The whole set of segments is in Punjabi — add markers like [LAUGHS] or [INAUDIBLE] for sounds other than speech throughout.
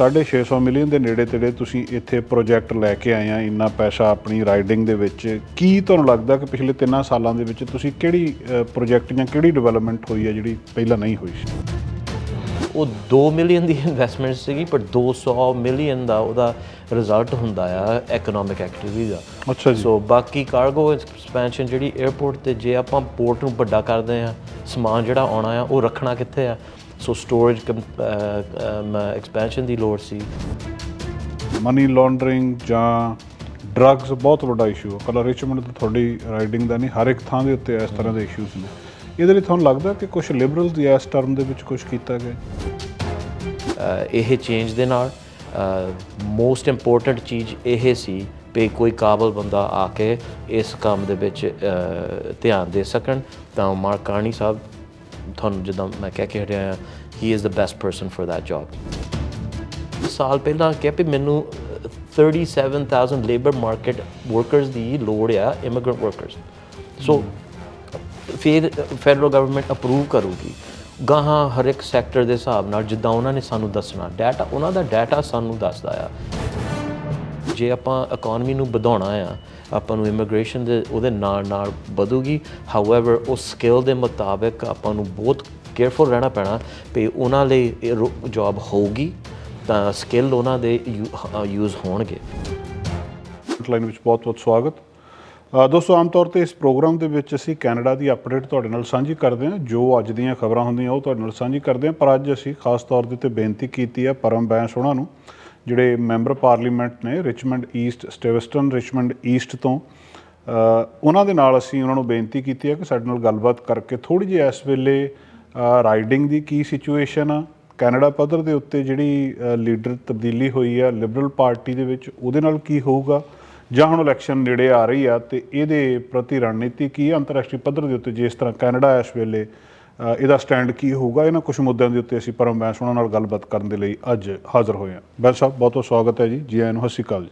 650 ਮਿਲੀਅਨ ਦੇ ਨੇੜੇ ਤੇੜੇ ਤੁਸੀਂ ਇੱਥੇ ਪ੍ਰੋਜੈਕਟ ਲੈ ਕੇ ਆਏ ਆ ਇੰਨਾ ਪੈਸਾ ਆਪਣੀ ਰਾਈਡਿੰਗ ਦੇ ਵਿੱਚ। ਕੀ ਤੁਹਾਨੂੰ ਲੱਗਦਾ ਕਿ ਪਿਛਲੇ 3 ਸਾਲਾਂ ਦੇ ਵਿੱਚ ਤੁਸੀਂ ਕਿਹੜੀ ਪ੍ਰੋਜੈਕਟ ਜਾਂ ਕਿਹੜੀ ਡਿਵੈਲਪਮੈਂਟ ਹੋਈ ਹੈ ਜਿਹੜੀ ਪਹਿਲਾਂ ਨਹੀਂ ਹੋਈ ਸੀ? ਉਹ 2 ਮਿਲੀਅਨ ਦੀ ਇਨਵੈਸਟਮੈਂਟ ਸੀਗੀ ਪਰ 200 ਮਿਲੀਅਨ ਦਾ ਉਹਦਾ ਰਿਜ਼ਲਟ ਹੁੰਦਾ ਆ ਇਕਨੋਮਿਕ ਐਕਟੀਵਿਟੀ ਦਾ। ਅੱਛਾ ਜੀ। ਸੋ ਬਾਕੀ ਕਾਰਗੋ ਐਕਸਪੈਂਸ਼ਨ ਜਿਹੜੀ 에어ਪੋਰਟ ਤੇ ਜੇ ਆਪਾਂ ਪੋਰਟ ਨੂੰ ਵੱਡਾ ਕਰਦੇ ਆ ਸਮਾਨ ਜਿਹੜਾ ਆਉਣਾ ਆ ਉਹ ਰੱਖਣਾ ਕਿੱਥੇ ਆ? ਸੋ ਸਟੋਰੇਜ ਐਕਸਪੈਂਸ਼ਨ ਦੀ ਲੋੜ ਸੀ। ਮਨੀ ਲਾਂਡਰਿੰਗ ਜਾਂ ਡਰੱਗਸ ਬਹੁਤ ਵੱਡਾ ਇਸ਼ੂ ਹੈ ਕਲਰ ਰਿਚਮੈਂਟ ਤਾਂ ਤੁਹਾਡੀ ਰਾਈਡਿੰਗ ਦਾ ਨਹੀਂ ਹਰ ਇੱਕ ਥਾਂ ਦੇ ਉੱਤੇ ਇਸ ਤਰ੍ਹਾਂ ਦੇ ਇਸ਼ੂਸ ਨੇ। ਇਹਦੇ ਲਈ ਤੁਹਾਨੂੰ ਲੱਗਦਾ ਕਿ ਕੁਝ ਲਿਬਰਲਸ ਇਸ ਟਰਮ ਦੇ ਵਿੱਚ ਕੁਝ ਕੀਤਾ ਗਿਆ? ਇਹ ਚੇਂਜ ਦੇ ਨਾਲ ਮੋਸਟ ਇੰਪੋਰਟੈਂਟ ਚੀਜ਼ ਇਹ ਸੀ ਕਿ ਕੋਈ ਕਾਬਲ ਬੰਦਾ ਆ ਕੇ ਇਸ ਕੰਮ ਦੇ ਵਿੱਚ ਧਿਆਨ ਦੇ ਸਕਣ। ਤਾਂ ਮਾਰਕ ਕਾਰਨੀ ਸਾਹਿਬ ਤੁਹਾਨੂੰ ਜਿੱਦਾਂ ਮੈਂ ਕਹਿ ਕੇ ਹਟਿਆ ਹੀ is the best person for that job ਸਾਲ ਪਹਿਲਾਂ ਕਿਹਾ ਵੀ ਮੈਨੂੰ ਅ, 37000 ਲੇਬਰ ਮਾਰਕੀਟ ਵਰਕਰਸ ਦੀ ਲੋੜ ਆ ਇਮੀਗ੍ਰੈਂਟ ਵਰਕਰਸ ਸੋ ਫਿਰ ਫੈਡਰਲ ਗਵਰਨਮੈਂਟ ਅਪਰੂਵ ਕਰੂਗੀ। ਗਾਹਾਂ ਹਰ ਇੱਕ ਸੈਕਟਰ ਦੇ ਹਿਸਾਬ ਨਾਲ ਜਿੱਦਾਂ ਉਹਨਾਂ ਨੇ ਸਾਨੂੰ ਦੱਸਣਾ ਡਾਟਾ ਉਹਨਾਂ ਦਾ ਡਾਟਾ ਸਾਨੂੰ ਦੱਸਦਾ ਆ। ਜੇ ਆਪਾਂ ਇਕਨੋਮੀ ਨੂੰ ਵਧਾਉਣਾ ਆ ਆਪਾਂ ਨੂੰ ਇਮੀਗ੍ਰੇਸ਼ਨ ਦੇ ਉਹਦੇ ਨਾਲ ਨਾਲ ਵਧੂਗੀ। ਹਾਊਐਵਰ ਉਸ ਸਕਿੱਲ ਦੇ ਮੁਤਾਬਕ ਆਪਾਂ ਨੂੰ ਬਹੁਤ ਕੇਅਰਫੁਲ ਰਹਿਣਾ ਪੈਣਾ ਵੀ ਉਹਨਾਂ ਲਈ ਜੌਬ ਹੋਊਗੀ ਤਾਂ ਸਕਿੱਲ ਉਹਨਾਂ ਦੇ ਯੂਜ਼ ਹੋਣਗੇ। ਲਾਈਨ ਵਿੱਚ ਬਹੁਤ-ਬਹੁਤ ਸਵਾਗਤ। ਦੋਸਤੋ, ਆਮ ਤੌਰ ਤੇ ਇਸ ਪ੍ਰੋਗਰਾਮ ਦੇ ਵਿੱਚ ਅਸੀਂ ਕੈਨੇਡਾ ਦੀ ਅਪਡੇਟ ਤੁਹਾਡੇ ਨਾਲ ਸਾਂਝੀ ਕਰਦੇ ਹਾਂ। ਜੋ ਅੱਜ ਦੀਆਂ ਖਬਰਾਂ ਹੁੰਦੀਆਂ ਉਹ ਤੁਹਾਡੇ ਨਾਲ ਸਾਂਝੀ ਕਰਦੇ ਹਾਂ। ਪਰ ਅੱਜ ਅਸੀਂ ਖਾਸ ਤੌਰ ਦੇ ਉੱਤੇ ਬੇਨਤੀ ਕੀਤੀ ਹੈ ਪਰਮ ਬੈਂਸ ਉਹਨਾਂ ਨੂੰ। ਜਿਹੜੇ ਮੈਂਬਰ ਪਾਰਲੀਮੈਂਟ ਨੇ Richmond East, Steveston, Richmond East ਤੋਂ ਉਹਨਾਂ ਦੇ ਨਾਲ ਅਸੀਂ ਉਹਨਾਂ ਨੂੰ ਬੇਨਤੀ ਕੀਤੀ ਹੈ ਕਿ ਸਾਡੇ ਨਾਲ ਗੱਲਬਾਤ ਕਰਕੇ ਥੋੜੀ ਜਿਹੀ ਇਸ ਵੇਲੇ ਰਾਈਡਿੰਗ ਦੀ ਕੀ ਸਿਚੁਏਸ਼ਨ ਆ। ਕੈਨੇਡਾ ਪੱਧਰ ਦੇ ਉੱਤੇ ਜਿਹੜੀ ਲੀਡਰ ਤਬਦੀਲੀ ਹੋਈ ਆ ਲਿਬਰਲ ਪਾਰਟੀ ਦੇ ਵਿੱਚ, ਉਹਦੇ ਨਾਲ ਕੀ ਹੋਊਗਾ? ਜਾਂ ਹੁਣ ਇਲੈਕਸ਼ਨ ਨੇੜੇ ਆ ਰਹੀ ਆ ਤੇ ਇਹਦੇ ਪ੍ਰਤੀ ਰਣਨੀਤੀ ਕੀ ਆ? ਅੰਤਰਰਾਸ਼ਟਰੀ ਪੱਧਰ ਦੇ ਉੱਤੇ ਜਿਸ ਤਰ੍ਹਾਂ ਕੈਨੇਡਾ ਇਸ ਵੇਲੇ ਇਹਦਾ ਸਟੈਂਡ ਕੀ ਹੋਊਗਾ? ਇਹਨਾਂ ਕੁਝ ਮੁੱਦਿਆਂ ਦੇ ਉੱਤੇ ਅਸੀਂ ਪਰਮ ਬੈਂਸ ਉਹਨਾਂ ਨਾਲ ਗੱਲਬਾਤ ਕਰਨ ਦੇ ਲਈ ਅੱਜ ਹਾਜ਼ਰ ਹੋਏ ਹਾਂ। ਬੈਂਸ ਸਾਹਿਬ ਬਹੁਤ ਬਹੁਤ ਸਵਾਗਤ ਹੈ ਜੀ। ਜੀ ਆਇਆਂ ਨੂੰ ਸਤਿ ਸ਼੍ਰੀ ਅਕਾਲ ਜੀ।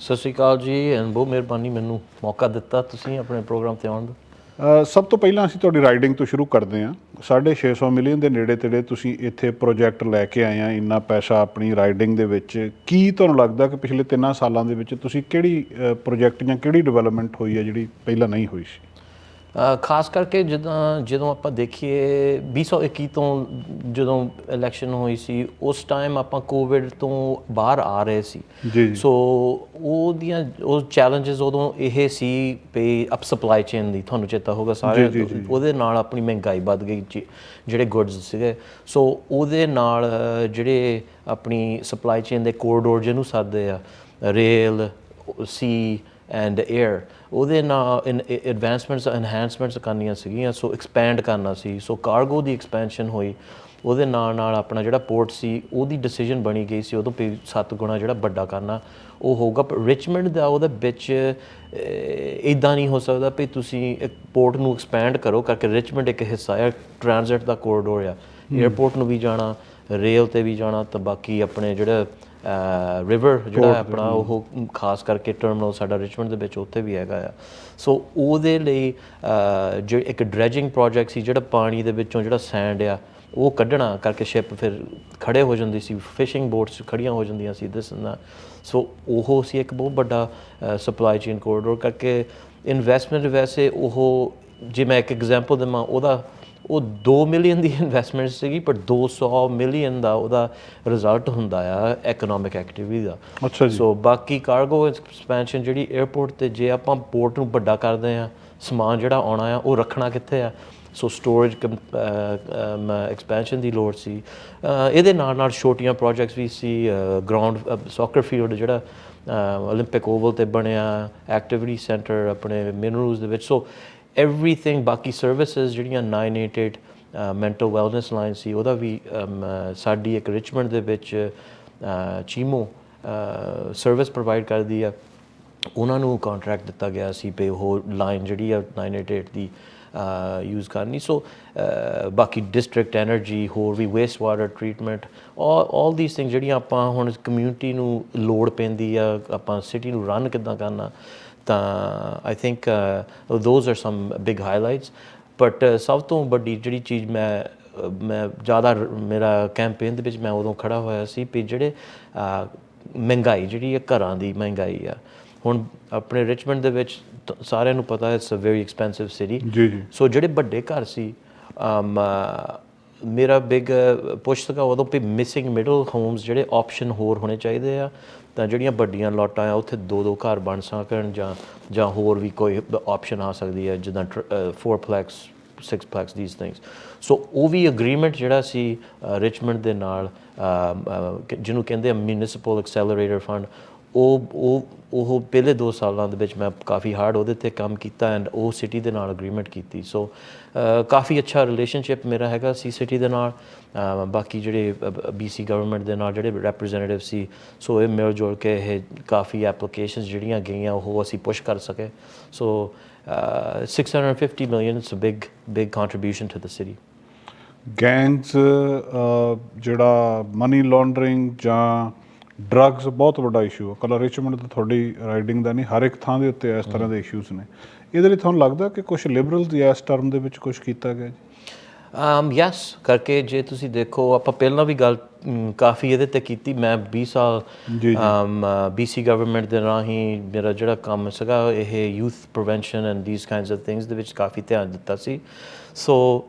ਸਤਿ ਸ਼੍ਰੀ ਅਕਾਲ ਜੀ। ਐਂਡ ਬਹੁਤ ਮਿਹਰਬਾਨੀ ਮੈਨੂੰ ਮੌਕਾ ਦਿੱਤਾ ਤੁਸੀਂ ਆਪਣੇ ਪ੍ਰੋਗਰਾਮ ਤੇ ਆਉਣ ਦਾ। ਸਭ ਤੋਂ ਪਹਿਲਾਂ ਅਸੀਂ ਤੁਹਾਡੀ ਰਾਈਡਿੰਗ ਤੋਂ ਸ਼ੁਰੂ ਕਰਦੇ ਹਾਂ। 650 ਮਿਲੀਅਨ ਦੇ ਨੇੜੇ ਤੇੜੇ ਤੁਸੀਂ ਇੱਥੇ ਪ੍ਰੋਜੈਕਟ ਲੈ ਕੇ ਆਏ ਆ ਇੰਨਾ ਪੈਸਾ ਆਪਣੀ ਰਾਈਡਿੰਗ ਦੇ ਵਿੱਚ ਕੀ ਤੁਹਾਨੂੰ ਲੱਗਦਾ ਕਿ ਪਿਛਲੇ 3 ਸਾਲਾਂ ਦੇ ਵਿੱਚ ਤੁਸੀਂ ਕਿਹੜੀ ਪ੍ਰੋਜੈਕਟ ਜਾਂ ਕਿਹੜੀ ਡਿਵੈਲਪਮੈਂਟ ਹੋਈ ਹੈ ਜਿਹੜੀ ਪਹਿਲਾਂ ਨਹੀਂ ਹੋਈ ਸੀ? ਖਾਸ ਕਰਕੇ ਜਦੋਂ ਜਦੋਂ ਆਪਾਂ ਦੇਖੀਏ 2021 ਤੋਂ ਜਦੋਂ ਇਲੈਕਸ਼ਨ ਹੋਈ ਸੀ ਉਸ ਟਾਈਮ ਆਪਾਂ ਕੋਵਿਡ ਤੋਂ ਬਾਹਰ ਆ ਰਹੇ ਸੀ। ਸੋ ਉਹਦੀਆਂ ਉਹ ਚੈਲੰਜਸ ਉਦੋਂ ਇਹ ਸੀ ਵੀ ਅਪ ਸਪਲਾਈ ਚੇਨ ਦੀ ਤੁਹਾਨੂੰ ਚੇਤਾ ਹੋਗਾ ਸਾਰੇ ਉਹਦੇ ਨਾਲ ਆਪਣੀ ਮਹਿੰਗਾਈ ਵੱਧ ਗਈ ਜਿਹੜੇ ਗੁੱਡਸ ਸੀਗੇ। ਸੋ ਉਹਦੇ ਨਾਲ ਜਿਹੜੇ ਆਪਣੀ ਸਪਲਾਈ ਚੇਨ ਦੇ ਕੋਰੀਡੋਰ ਜਿਹਨੂੰ ਸਾਦੇ ਆ ਰੇਲ ਸੀ ਐਂਡ 에ਅਰ ਉਹਦੇ ਨਾਲ ਐਡਵਾਂਸਮੈਂਟਸ ਐਨਹਾਂਸਮੈਂਟਸ ਕਰਨੀਆਂ ਸੀਗੀਆਂ ਸੋ ਐਕਸਪੈਂਡ ਕਰਨਾ ਸੀ. ਸੋ ਕਾਰਗੋ ਦੀ ਐਕਸਪੈਂਸ਼ਨ ਹੋਈ। ਉਹਦੇ ਨਾਲ ਨਾਲ ਆਪਣਾ ਜਿਹੜਾ ਪੋਰਟ ਸੀ ਉਹਦੀ ਡਿਸੀਜਨ ਬਣੀ ਗਈ ਸੀ। ਉਦੋਂ ਵੀ 7 ਗੁਣਾ ਜਿਹੜਾ ਵੱਡਾ ਕਰਨਾ ਉਹ ਹੋਊਗਾ। ਪਰ ਰਿਚਮੰਡ ਦਾ ਉਹਦੇ ਵਿੱਚ ਇਦਾਂ ਨਹੀਂ ਹੋ ਸਕਦਾ ਵੀ ਤੁਸੀਂ ਇੱਕ ਪੋਰਟ ਨੂੰ ਐਕਸਪੈਂਡ ਕਰੋ ਕਰਕੇ ਰਿਚਮੰਡ ਇੱਕ ਹਿੱਸਾ ਹੈ ਟ੍ਰਾਂਜ਼ਿਟ ਦਾ ਕੋਰੀਡੋਰ ਆ। 에ਅਰਪੋਰਟ ਨੂੰ ਵੀ ਜਾਣਾ ਰੇਲ ਤੇ ਵੀ ਜਾਣਾ ਤਾਂ ਬਾਕੀ ਆਪਣੇ ਜਿਹੜਾ ਰਿਵਰ ਜਿਹੜਾ ਆਪਣਾ ਉਹ ਖਾਸ ਕਰਕੇ ਟਰਮੀਨਲ ਸਾਡਾ ਰਿਚਮੰਡ ਦੇ ਵਿੱਚ ਉੱਥੇ ਵੀ ਹੈਗਾ ਆ। ਸੋ ਉਹਦੇ ਲਈ ਜੇ ਇੱਕ ਡਰੈਜਿੰਗ ਪ੍ਰੋਜੈਕਟ ਸੀ ਜਿਹੜਾ ਪਾਣੀ ਦੇ ਵਿੱਚੋਂ ਜਿਹੜਾ ਸੈਂਡ ਆ ਉਹ ਕੱਢਣਾ ਕਰਕੇ ਸ਼ਿਪ ਫਿਰ ਖੜੇ ਹੋ ਜਾਂਦੀ ਸੀ ਫਿਸ਼ਿੰਗ ਬੋਟਸ ਖੜੀਆਂ ਹੋ ਜਾਂਦੀਆਂ ਸੀ ਦਿਸ ਨਾ ਸੋ ਉਹ ਸੀ ਇੱਕ ਬਹੁਤ ਵੱਡਾ ਸਪਲਾਈ ਚੇਨ ਕੋਰੀਡੋਰ ਕਰਕੇ ਇਨਵੈਸਟਮੈਂਟ ਵੈਸੇ ਉਹ ਜੇ ਮੈਂ ਇੱਕ ਐਗਜ਼ਾਮਪਲ ਦੇਵਾਂ ਉਹਦਾ ਉਹ 2 ਮਿਲੀਅਨ ਦੀ ਇਨਵੈਸਟਮੈਂਟ ਸੀਗੀ ਪਰ 200 ਮਿਲੀਅਨ ਦਾ ਉਹਦਾ ਰਿਜ਼ਲਟ ਹੁੰਦਾ ਆ ਇਕਨੋਮਿਕ ਐਕਟੀਵਿਟੀ ਦਾ। ਅੱਛਾ ਜੀ। ਸੋ ਬਾਕੀ ਕਾਰਗੋ ਐਕਸਪੈਂਸ਼ਨ ਜਿਹੜੀ 에어ਪੋਰਟ ਤੇ ਜੇ ਆਪਾਂ ਪੋਰਟ ਨੂੰ ਵੱਡਾ ਕਰਦੇ ਆ ਸਮਾਨ ਜਿਹੜਾ ਆਉਣਾ ਆ ਉਹ ਰੱਖਣਾ ਕਿੱਥੇ ਆ? ਸੋ ਸਟੋਰੇਜ ਐਕਸਪੈਂਸ਼ਨ ਦੀ ਲੋੜ ਸੀ। ਇਹਦੇ ਨਾਲ ਨਾਲ ਛੋਟੀਆਂ ਪ੍ਰੋਜੈਕਟਸ ਵੀ ਸੀ ਗਰਾਊਂਡ ਸੌਕਰ ਫੀਲਡ ਜਿਹੜਾ 올림픽 ਓਵਲ ਤੇ ਬਣਿਆ ਐਕਟੀਵਿਟੀ ਸੈਂਟਰ ਆਪਣੇ ਮਿਨਰਲਸ ਦੇ ਵਿੱਚ। ਸੋ ਐਵਰੀਥਿੰਗ ਬਾਕੀ ਸਰਵਿਸਿਜ਼ ਜਿਹੜੀਆਂ 988 ਮੈਂਟਲ ਵੈਲਨੈਸ ਲਾਈਨ ਸੀ, ਉਹਦਾ ਵੀ ਸਾਡੀ ਇੱਕ ਰਿਚਮੈਂਟ ਦੇ ਵਿੱਚ ਚੀਮੋ ਸਰਵਿਸ ਪ੍ਰੋਵਾਈਡ ਕਰਦੀ ਆ। ਉਹਨਾਂ ਨੂੰ ਕੰਟਰੈਕਟ ਦਿੱਤਾ ਗਿਆ ਸੀ ਪੇ ਉਹ ਲਾਈਨ ਜਿਹੜੀ ਆ 988 ਦੀ ਯੂਜ਼ ਕਰਨੀ। ਸੋ ਬਾਕੀ ਡਿਸਟ੍ਰਿਕਟ એનર્ਜੀ ਹੋਰ ਵੀ waste water treatment all these thing ਜਿਹੜੀਆਂ ਆਪਾਂ ਹੁਣ ਕਮਿਊਨਿਟੀ ਨੂੰ ਲੋਡ ਪੈਂਦੀ ਆ, ਆਪਾਂ ਸਿਟੀ ਨੂੰ ਰਨ ਕਿਦਾਂ ਕਰਨਾ ਤਾਂ I think those are some big highlights but ਸਭ ਤੋਂ ਵੱਡੀ ਜਿਹੜੀ ਚੀਜ਼ ਮੈਂ ਮੈਂ ਜ਼ਿਆਦਾ ਮੇਰਾ ਕੈਂਪੇਨ ਦੇ ਵਿੱਚ ਮੈਂ ਉਦੋਂ ਖੜਾ ਹੋਇਆ ਸੀ ਵੀ ਜਿਹੜੇ ਮਹਿੰਗਾਈ ਜਿਹੜੀ ਹੈ ਘਰਾਂ ਦੀ ਮਹਿੰਗਾਈ ਆ ਹੁਣ ਆਪਣੇ ਰਿਚਮੰਡ ਦੇ ਵਿੱਚ ਸਾਰਿਆਂ ਨੂੰ ਪਤਾ ਹੈ it's a very expensive city ਜੀ ਜੀ। ਸੋ ਜਿਹੜੇ ਵੱਡੇ ਘਰ ਸੀ ਮੇਰਾ ਬਿਗ ਪੁਸ਼ ਸੀਗਾ ਉਦੋਂ ਵੀ ਮਿਸਿੰਗ ਮਿਡਲ ਹੋਮਸ ਜਿਹੜੇ ਆਪਸ਼ਨ ਹੋਰ ਹੋਣੇ ਚਾਹੀਦੇ ਆ। ਤਾਂ ਜਿਹੜੀਆਂ ਵੱਡੀਆਂ ਲੋਟਾਂ ਆ, ਉੱਥੇ ਦੋ ਦੋ ਘਰ ਬਣ ਸਕਣ ਜਾਂ ਜਾਂ ਹੋਰ ਵੀ ਕੋਈ ਆਪਸ਼ਨ ਆ ਸਕਦੀ ਹੈ, ਜਿੱਦਾਂ 4plex 6plex these things. ਸੋ ਉਹ ਵੀ ਅਗਰੀਮੈਂਟ ਜਿਹੜਾ ਸੀ ਰਿਚਮੰਡ ਦੇ ਨਾਲ ਜਿਹਨੂੰ ਕਹਿੰਦੇ ਆ ਮਿਊਨਿਸਪਲ ਐਕਸੈਲਰੇਟਰ ਫੰਡ ਉਹ ਉਹ ਉਹ ਪਹਿਲੇ 2 ਸਾਲਾਂ ਦੇ ਵਿੱਚ ਮੈਂ ਕਾਫੀ ਹਾਰਡ ਉਹਦੇ ਤੇ ਕੰਮ ਕੀਤਾ ਐਂਡ ਉਹ ਸਿਟੀ ਦੇ ਨਾਲ ਅਗਰੀਮੈਂਟ ਕੀਤੀ। ਸੋ ਕਾਫੀ ਅੱਛਾ ਰਿਲੇਸ਼ਨਸ਼ਿਪ ਮੇਰਾ ਹੈਗਾ ਸੀ ਸਿਟੀ ਦੇ ਨਾਲ। ਬਾਕੀ ਜਿਹੜੇ ਬੀਸੀ ਗਵਰਨਮੈਂਟ ਦੇ ਨਾਲ ਜਿਹੜੇ ਰਿਪਰੈਜ਼ੈਂਟੇਟਿਵ ਸੀ ਸੋ ਇਹ ਮਿਲ ਜੁਲ ਕੇ ਇਹ ਕਾਫੀ ਐਪਲੀਕੇਸ਼ਨਸ ਜਿਹੜੀਆਂ ਗਈਆਂ, ਉਹ ਅਸੀਂ ਪੁਸ਼ ਕਰ ਸਕੇ। So 650 million it's a big big contribution to the city gangs ਜਿਹੜਾ ਮਨੀ ਲਾਂਡਰਿੰਗ ਜਾਂ ਡਰੱਗਸ ਬਹੁਤ ਵੱਡਾ ਇਸ਼ੂ ਹੈ ਕਲਰ ਰਿਚਮੰਡ ਤਾਂ ਤੁਹਾਡੀ ਰਾਈਡਿੰਗ ਦਾ ਨਹੀਂ ਹਰ ਇੱਕ ਥਾਂ ਦੇ ਉੱਤੇ ਇਸ ਤਰ੍ਹਾਂ ਦੇ ਇਸ਼ੂਸ ਨੇ। ਇਹਦੇ ਲਈ ਤੁਹਾਨੂੰ ਲੱਗਦਾ ਕਿ ਕੁਝ ਲਿਬਰਲਸ ਇਸ ਟਰਮ ਦੇ ਵਿੱਚ ਕੁਝ ਕੀਤਾ ਗਿਆ ਜੀ? ਅਮ ਯੈਸ ਕਰਕੇ ਜੇ ਤੁਸੀਂ ਦੇਖੋ ਆਪਾਂ ਪਹਿਲਾਂ ਵੀ ਗੱਲ ਕਾਫੀ ਇਹਦੇ ਤੇ ਕੀਤੀ। ਮੈਂ 20 ਸਾਲ ਜੀ, ਅਮ BC ਗਵਰਨਮੈਂਟ ਦੇ ਰਾਹੀਂ ਮੇਰਾ ਜਿਹੜਾ ਕੰਮ ਸੀਗਾ ਇਹ youth prevention and these kinds of things ਦੇ ਵਿੱਚ ਕਾਫੀ ਧਿਆਨ ਦਿੱਤਾ ਸੀ। ਸੋ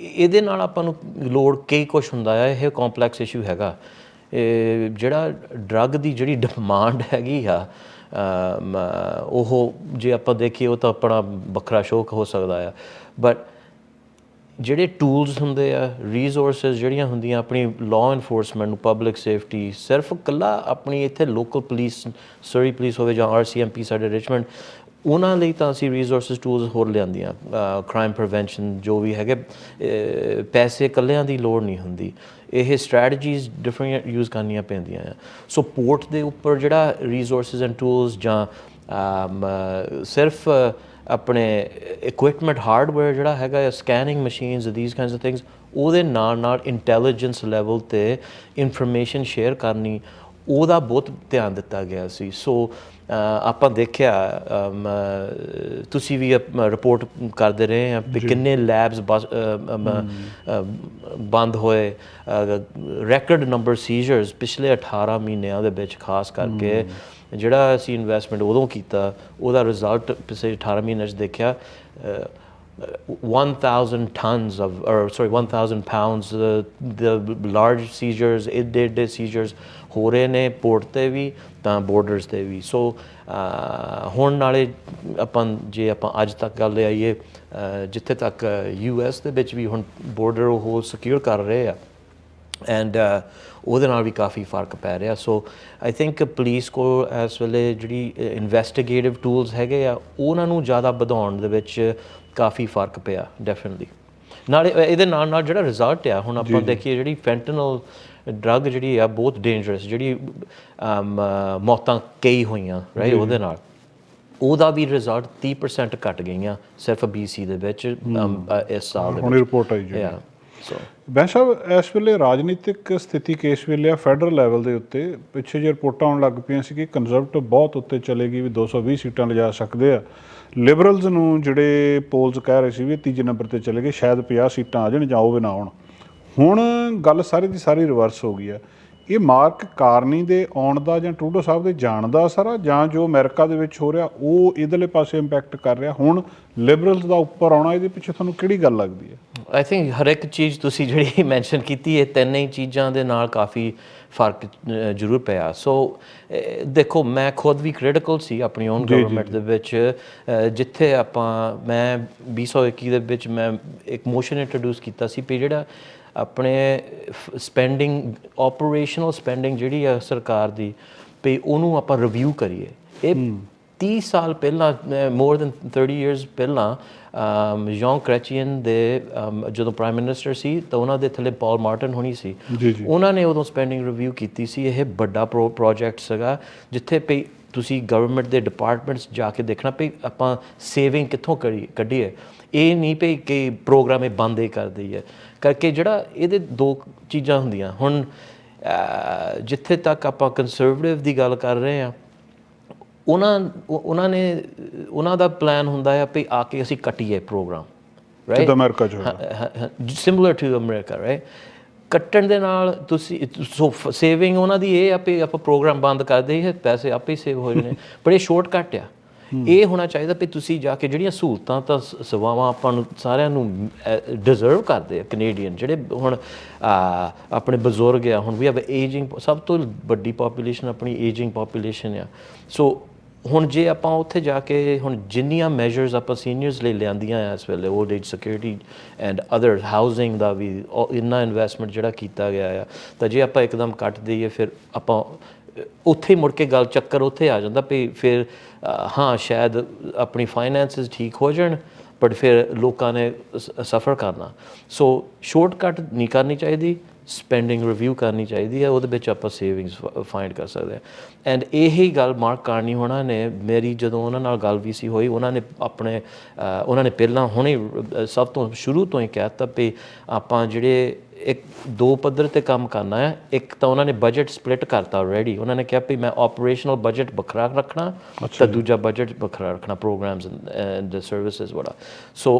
ਇਹਦੇ ਨਾਲ ਆਪਾਂ ਨੂੰ ਲੋੜ ਕਈ ਕੁਝ ਹੁੰਦਾ ਹੈ ਇਹ ਕੰਪਲੈਕਸ ਇਸ਼ੂ ਹੈਗਾ। ਜਿਹੜਾ ਡਰੱਗ ਦੀ ਜਿਹੜੀ ਡਿਮਾਂਡ ਹੈਗੀ ਆ ਉਹ ਜੇ ਆਪਾਂ ਦੇਖੀਏ ਉਹ ਤਾਂ ਆਪਣਾ ਵੱਖਰਾ ਸ਼ੌਕ ਹੋ ਸਕਦਾ ਆ। ਬਟ ਜਿਹੜੇ ਟੂਲਸ ਹੁੰਦੇ ਆ ਰਿਸੋਰਸਸ ਜਿਹੜੀਆਂ ਹੁੰਦੀਆਂ ਆਪਣੀ ਲਾਅ ਇਨਫੋਰਸਮੈਂਟ ਨੂੰ ਪਬਲਿਕ ਸੇਫਟੀ ਸਿਰਫ ਕੱਲਾ ਆਪਣੀ ਇੱਥੇ ਲੋਕਲ ਪੁਲਿਸ ਸਰੀ ਪੁਲਿਸ ਹੋਵੇ ਜਾਂ ਆਰਸੀਐਮਪੀ ਸਾਡੇ ਰਿਚਮੰਡ ਉਹਨਾਂ ਲਈ ਤਾਂ ਅਸੀਂ ਰਿਸੋਰਸਸ ਟੂਲਸ ਹੋਰ ਲਿਆਂਦੀਆਂ। ਕ੍ਰਾਈਮ ਪ੍ਰੀਵੈਂਸ਼ਨ ਜੋ ਵੀ ਹੈਗੇ ਪੈਸੇ ਕੱਲਿਆਂ ਦੀ ਲੋੜ ਨਹੀਂ ਹੁੰਦੀ। ਇਹ ਸਟ੍ਰੈਟਜੀਜ਼ ਡਿਫਰੈਂਟ ਯੂਜ਼ ਕਰਨੀਆਂ ਪੈਂਦੀਆਂ ਆ। ਸੋ ਪੋਰਟ ਦੇ ਉੱਪਰ ਜਿਹੜਾ ਰਿਸੋਰਸਸ ਐਂਡ ਟੂਲਸ ਜਾਂ ਸਿਰਫ ਆਪਣੇ ਇਕਵਿਪਮੈਂਟ ਹਾਰਡਵੇਅਰ ਜਿਹੜਾ ਹੈਗਾ scanning machines these kinds of things ਉਹਦੇ ਨਾਲ ਨਾਲ ਇੰਟੈਲੀਜੈਂਸ ਲੈਵਲ ਤੇ ਇਨਫੋਰਮੇਸ਼ਨ ਸ਼ੇਅਰ ਕਰਨੀ, ਉਹਦਾ ਬਹੁਤ ਧਿਆਨ ਦਿੱਤਾ ਗਿਆ ਸੀ। ਸੋ ਆਪਾਂ ਦੇਖਿਆ ਤੁਸੀਂ ਵੀ ਰਿਪੋਰਟ ਕਰਦੇ ਰਹੇ ਆ ਵੀ ਕਿੰਨੇ ਲੈਬਸ ਬੰਦ ਹੋਏ। ਰੈਕੋਰਡ ਨੰਬਰ ਸੀਜ਼ਰਸ ਪਿਛਲੇ 18 ਮਹੀਨਿਆਂ ਦੇ ਵਿੱਚ ਖਾਸ ਕਰਕੇ ਜਿਹੜਾ ਅਸੀਂ ਇਨਵੈਸਟਮੈਂਟ ਉਦੋਂ ਕੀਤਾ ਉਹਦਾ ਰਿਜ਼ਲਟ ਪਿਛਲੇ 18 ਮਹੀਨਿਆਂ 'ਚ ਦੇਖਿਆ 1000 tons of or sorry 1000 pounds. The, the large seizures ਏਡੇ ਏਡੇ seizures ਹੋ ਰਹੇ ਨੇ ਪੋਰਟ ਤੇ ਵੀ ਤਾਂ ਬਾਰਡਰਸ ਤੇ ਵੀ ਸੋ ਹੁਣ ਨਾਲੇ ਆਪਾਂ ਜੇ ਆਪਾਂ ਅੱਜ ਤੱਕ ਗੱਲ ਆਈਏ ਜਿੱਥੇ ਤੱਕ ਯੂਐਸ ਦੇ ਵਿੱਚ ਵੀ ਹੁਣ ਬਾਰਡਰ ਉਹ ਸਿਕਿਉਰ ਕਰ ਰਹੇ ਆ ਐਂਡ ਉਹਦੇ ਨਾਲ ਵੀ ਕਾਫੀ ਫ਼ਰਕ ਪੈ ਰਿਹਾ ਸੋ ਆਈ ਥਿੰਕ ਪੁਲਿਸ ਕੋ ਇਸ ਵੇਲੇ ਜਿਹੜੀ ਇਨਵੈਸਟੀਗੇਟਿਵ ਟੂਲਸ ਹੈਗੇ ਆ ਉਹਨਾਂ ਨੂੰ ਜ਼ਿਆਦਾ ਵਧਾਉਣ ਦੇ ਵਿੱਚ ਕਾਫੀ ਫ਼ਰਕ ਪਿਆ ਡੈਫੀਨਿਟਲੀ ਨਾਲੇ ਇਹਦੇ ਨਾਲ ਨਾਲ ਜਿਹੜਾ ਰਿਜ਼ਲਟ ਆ ਹੁਣ ਆਪਾਂ ਦੇਖੀਏ ਜਿਹੜੀ ਫੈਂਟਨਲ ਡਰੱਗ ਜਿਹੜੀ ਆ ਬਹੁਤ ਡੇਂਜਰਸ ਜਿਹੜੀ ਮੌਤਾਂ ਕਈ ਹੋਈਆਂ ਰਾਈਟ ਉਹਦੇ ਨਾਲ। ਉਹਦਾ ਵੀ ਰਿਜ਼ਲਟ 30% ਘਟ ਗਈਆਂ ਸਿਰਫ BC ਦੇ ਵਿੱਚ ਇਸ ਸਾਲ ਦੇ ਹੁਣੀ ਰਿਪੋਰਟ ਆਈ ਜੀ yeah ਬੈਂ ਸਾਹਿਬ ਇਸ ਵੇਲੇ ਰਾਜਨੀਤਿਕ ਸਥਿਤੀ ਕਿਸ ਵੇਲੇ ਆ ਫੈਡਰਲ ਲੈਵਲ ਦੇ ਉੱਤੇ। ਪਿੱਛੇ ਜੇ ਰਿਪੋਰਟਾਂ ਆਉਣ ਲੱਗ ਪਈਆਂ ਸੀ ਕਿ ਕੰਜ਼ਰਵੇਟਿਵ ਬਹੁਤ ਉੱਤੇ ਚਲੇਗੀ ਵੀ 220 ਸੀਟਾਂ ਲਿਜਾ ਸਕਦੇ ਆ। ਲਿਬਰਲਸ ਨੂੰ ਜਿਹੜੇ ਪੋਲਸ ਕਹਿ ਰਹੇ ਸੀ ਵੀ ਤੀਜੇ ਨੰਬਰ ਤੇ ਚਲੇ ਗਏ, ਸ਼ਾਇਦ 50 ਸੀਟਾਂ ਆ ਜਾਣ ਜਾਂ ਉਹ ਵੀ ਨਾ ਆਉਣ। ਹੁਣ ਗੱਲ ਸਾਰੀ ਦੀ ਸਾਰੀ ਰਿਵਰਸ ਹੋ ਗਈ ਆ। ਇਹ ਮਾਰਕ ਕਾਰਨੀ ਦੇ ਆਉਣ ਦਾ ਜਾਂ ਟਰੂਡੋ ਸਾਹਿਬ ਦੇ ਜਾਣ ਦਾ ਅਸਰ ਆ, ਜਾਂ ਜੋ ਅਮਰੀਕਾ ਦੇ ਵਿੱਚ ਹੋ ਰਿਹਾ, ਉਹ ਇਧਰਲੇ ਪਾਸੇ ਇੰਪੈਕਟ ਕਰ ਰਿਹਾ। ਹੁਣ ਲਿਬਰਲਸ ਦਾ ਉੱਪਰ ਆਉਣਾ, ਇਹਦੇ ਪਿੱਛੇ ਤੁਹਾਨੂੰ ਕਿਹੜੀ ਗੱਲ ਲੱਗਦੀ ਹੈ? ਆਈ ਥਿੰਕ ਹਰ ਇੱਕ ਚੀਜ਼ ਤੁਸੀਂ ਜਿਹੜੀ [LAUGHS] ਮੈਂਸ਼ਨ ਕੀਤੀ ਹੈ ਤਿੰਨੇ ਹੀ ਚੀਜ਼ਾਂ ਦੇ ਨਾਲ ਕਾਫੀ ਫ਼ਰਕ ਜ਼ਰੂਰ ਪਿਆ। ਸੋ ਦੇਖੋ ਮੈਂ ਖੁਦ ਵੀ ਕ੍ਰਿਟੀਕਲ ਸੀ ਆਪਣੀ ਓਨ ਗਵਰਨਮੈਂਟ ਦੇ ਵਿੱਚ ਜਿੱਥੇ ਆਪਾਂ ਮੈਂ 2021 ਦੇ ਵਿੱਚ ਮੈਂ ਇੱਕ ਮੋਸ਼ਨ ਇੰਟਰੋਡਿਊਸ ਕੀਤਾ ਸੀ ਵੀ ਜਿਹੜਾ ਆਪਣੇ ਸਪੈਂਡਿੰਗ ਆਪਰੇਸ਼ਨਲ ਸਪੈਂਡਿੰਗ ਜਿਹੜੀ ਆ ਸਰਕਾਰ ਦੀ ਵੀ ਉਹਨੂੰ ਆਪਾਂ ਰਿਵਿਊ ਕਰੀਏ। ਇਹ 30 ਸਾਲ ਪਹਿਲਾਂ ਮੋਰ ਦੈਨ 30 ਇਅਰਸ ਪਹਿਲਾਂ ਜੌਨ ਕ੍ਰੈਚੀਅਨ ਦੇ ਜਦੋਂ ਪ੍ਰਾਈਮ ਮਿਨਿਸਟਰ ਸੀ ਤਾਂ ਉਹਨਾਂ ਦੇ ਥੱਲੇ ਪਾਲ ਮਾਰਟਨ ਹੋਣੀ ਸੀ। ਉਹਨਾਂ ਨੇ ਉਦੋਂ ਸਪੈਂਡਿੰਗ ਰਿਵਿਊ ਕੀਤੀ ਸੀ ਇਹ ਵੱਡਾ ਪ੍ਰੋਜੈਕਟ ਸੀਗਾ ਜਿੱਥੇ ਪਈ ਤੁਸੀਂ ਗਵਰਨਮੈਂਟ ਦੇ ਡਿਪਾਰਟਮੈਂਟਸ ਜਾ ਕੇ ਦੇਖਣਾ ਪਈ ਆਪਾਂ ਸੇਵਿੰਗ ਕਿੱਥੋਂ ਕਰੀ ਕੱਢੀਏ। ਇਹ ਨਹੀਂ ਪਈ ਕਿ ਪ੍ਰੋਗਰਾਮ ਇਹ ਬੰਦ ਹੀ ਕਰ ਦਈਏ। ਕਰਕੇ ਜਿਹੜਾ ਇਹਦੇ ਦੋ ਚੀਜ਼ਾਂ ਹੁੰਦੀਆਂ ਹੁਣ ਜਿੱਥੇ ਤੱਕ ਆਪਾਂ ਕੰਜ਼ਰਵੇਟਿਵ ਦੀ ਗੱਲ ਕਰ ਰਹੇ ਆ ਉਹਨਾਂ ਉਹ- ਉਹਨਾਂ ਨੇ ਉਹਨਾਂ ਦਾ ਪਲਾਨ ਹੁੰਦਾ ਹੈ ਵੀ ਆ ਕੇ ਅਸੀਂ ਕੱਟੀਏ ਪ੍ਰੋਗਰਾਮ ਰਾਈਟ ਅਮਰੀਕਾ ਹੋਇਆ ਸਿਮਿਲਰ ਟੂ ਅਮਰੀਕਾ ਰਾਈਟ ਕੱਟਣ ਦੇ ਨਾਲ ਤੁਸੀਂ ਸੋ ਸੇਵਿੰਗ ਉਹਨਾਂ ਦੀ ਇਹ ਆ ਵੀ ਆਪਾਂ ਪ੍ਰੋਗਰਾਮ ਬੰਦ ਕਰ ਦਈਏ ਪੈਸੇ ਆਪੇ ਹੀ ਸੇਵ ਹੋ ਜਾਣੇ। [LAUGHS] ਪਰ ਇਹ ਸ਼ਾਰਟਕਟ ਆ। ਇਹ ਹੋਣਾ ਚਾਹੀਦਾ ਵੀ ਤੁਸੀਂ ਜਾ ਕੇ ਜਿਹੜੀਆਂ ਸਹੂਲਤਾਂ ਤਾਂ ਸੇਵਾਵਾਂ ਆਪਾਂ ਨੂੰ ਸਾਰਿਆਂ ਨੂੰ ਡਿਜ਼ਰਵ ਕਰਦੇ ਆ ਕੈਨੇਡੀਅਨ ਜਿਹੜੇ ਹੁਣ ਆਪਣੇ ਬਜ਼ੁਰਗ ਆ ਹੁਣ ਵੀ ਹੈਵ ਏਜਿੰਗ ਸਭ ਤੋਂ ਵੱਡੀ ਪੋਪੂਲੇਸ਼ਨ ਆਪਣੀ ਏਜਿੰਗ ਪੋਪੂਲੇਸ਼ਨ ਆ। ਸੋ ਹੁਣ ਜੇ ਆਪਾਂ ਉੱਥੇ ਜਾ ਕੇ ਹੁਣ ਜਿੰਨੀਆਂ ਮੈਜਰਸ ਆਪਾਂ ਸੀਨੀਅਰਸ ਲਈ ਲਿਆਂਦੀਆਂ ਆ ਇਸ ਵੇਲੇ old age security and other housing ਦਾ ਵੀ, ਉਹ ਇੰਨਾ ਇਨਵੈਸਟਮੈਂਟ ਜਿਹੜਾ ਕੀਤਾ ਗਿਆ ਆ, ਤਾਂ ਜੇ ਆਪਾਂ ਇੱਕਦਮ ਕੱਟ ਦਈਏ, ਫਿਰ ਆਪਾਂ ਉੱਥੇ ਹੀ ਮੁੜ ਕੇ ਗੱਲ ਚੱਕਰ ਉੱਥੇ ਆ ਜਾਂਦਾ ਵੀ ਫਿਰ ਹਾਂ, ਸ਼ਾਇਦ ਆਪਣੀ ਫਾਈਨੈਂਸਸ ਠੀਕ ਹੋ ਜਾਣ ਬਟ ਫਿਰ ਲੋਕਾਂ ਨੇ ਸਫਰ ਕਰਨਾ। ਸੋ ਸ਼ਾਰਟਕਟ ਨਹੀਂ ਕਰਨੀ ਚਾਹੀਦੀ ਸਪੈਂਡਿੰਗ ਰਿਵਿਊ ਕਰਨੀ ਚਾਹੀਦੀ ਹੈ ਉਹਦੇ ਵਿੱਚ ਆਪਾਂ ਸੇਵਿੰਗਸ ਫਾਈਂਡ ਕਰ ਸਕਦੇ ਹਾਂ। ਐਂਡ ਇਹੀ ਗੱਲ ਮਾਰਕ ਕਾਰਨੀ ਹੋਣਾ ਨੇ ਮੇਰੀ ਜਦੋਂ ਉਹਨਾਂ ਨਾਲ ਗੱਲ ਵੀ ਸੀ ਹੋਈ ਉਹਨਾਂ ਨੇ ਆਪਣੇ ਉਹਨਾਂ ਨੇ ਪਹਿਲਾਂ ਹੁਣੇ ਸਭ ਤੋਂ ਸ਼ੁਰੂ ਤੋਂ ਹੀ ਕਹਿਤਾ ਵੀ ਆਪਾਂ ਜਿਹੜੇ ਇੱਕ ਦੋ ਪੱਧਰ ਤੇ ਕੰਮ ਕਰਨਾ ਹੈ ਇੱਕ ਤਾਂ ਉਹਨਾਂ ਨੇ ਬਜਟ ਸਪਲਿਟ ਕਰਤਾ ਆਲਰੇਡੀ ਉਹਨਾਂ ਨੇ ਕਿਹਾ ਵੀ ਮੈਂ ਆਪਰੇਸ਼ਨਲ ਬਜਟ ਵੱਖਰਾ ਰੱਖਣਾ ਤਾਂ ਦੂਜਾ ਬਜਟ ਵੱਖਰਾ ਰੱਖਣਾ ਪ੍ਰੋਗਰਾਮਸ ਐਂਡ ਸਰਵਿਸਿਜ਼ ਵਾਲਾ। ਸੋ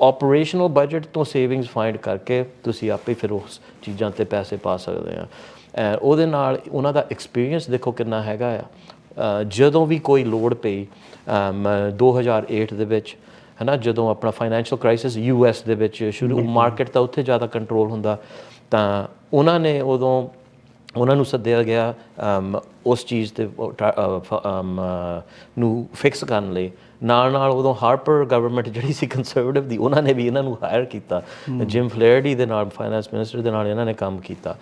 ਆਪਰੇਸ਼ਨਲ ਬਜਟ ਤੋਂ ਸੇਵਿੰਗਸ ਫਾਈਂਡ ਕਰਕੇ ਤੁਸੀਂ ਆਪੇ ਫਿਰ ਉਸ ਚੀਜ਼ਾਂ ਤੇ ਪੈਸੇ ਪਾ ਸਕਦੇ ਆ। ਉਹਦੇ ਨਾਲ ਉਹਨਾਂ ਦਾ ਐਕਸਪੀਰੀਅੰਸ ਦੇਖੋ ਕਿੰਨਾ ਹੈਗਾ ਆ। ਜਦੋਂ ਵੀ ਕੋਈ ਲੋੜ ਪਈ ਅਮ 2008 ਦੇ ਵਿੱਚ ਹਨਾ ਜਦੋਂ ਆਪਣਾ ਫਾਈਨੈਂਸ਼ੀਅਲ ਕ੍ਰਾਈਸਿਸ ਯੂਐਸ ਦੇ ਵਿੱਚ ਸ਼ੁਰੂ ਮਾਰਕੀਟ ਤਾਂ ਉੱਥੇ ਜ਼ਿਆਦਾ ਕੰਟਰੋਲ ਹੁੰਦਾ ਤਾਂ ਉਹਨਾਂ ਨੇ ਉਦੋਂ ਉਹਨਾਂ ਨੂੰ ਸੱਦਿਆ ਗਿਆ ਉਸ ਚੀਜ਼ ਤੇ ਨੂੰ ਫਿਕਸ ਕਰਨ ਲਈ। ਨਾਲ ਨਾਲ ਉਦੋਂ ਹਾਰਪਰ ਗਵਰਨਮੈਂਟ ਜਿਹੜੀ ਸੀ ਕੰਸਰਵੇਟਿਵ ਦੀ ਉਹਨਾਂ ਨੇ ਵੀ ਇਹਨਾਂ ਨੂੰ ਹਾਇਰ ਕੀਤਾ। ਜਿਮ ਫਲੇਅਰਡੀ ਦੇ ਨਾਲ ਫਾਈਨੈਂਸ ਮਿਨਿਸਟਰ ਦੇ ਨਾਲ ਇਹਨਾਂ ਨੇ ਕੰਮ ਕੀਤਾ।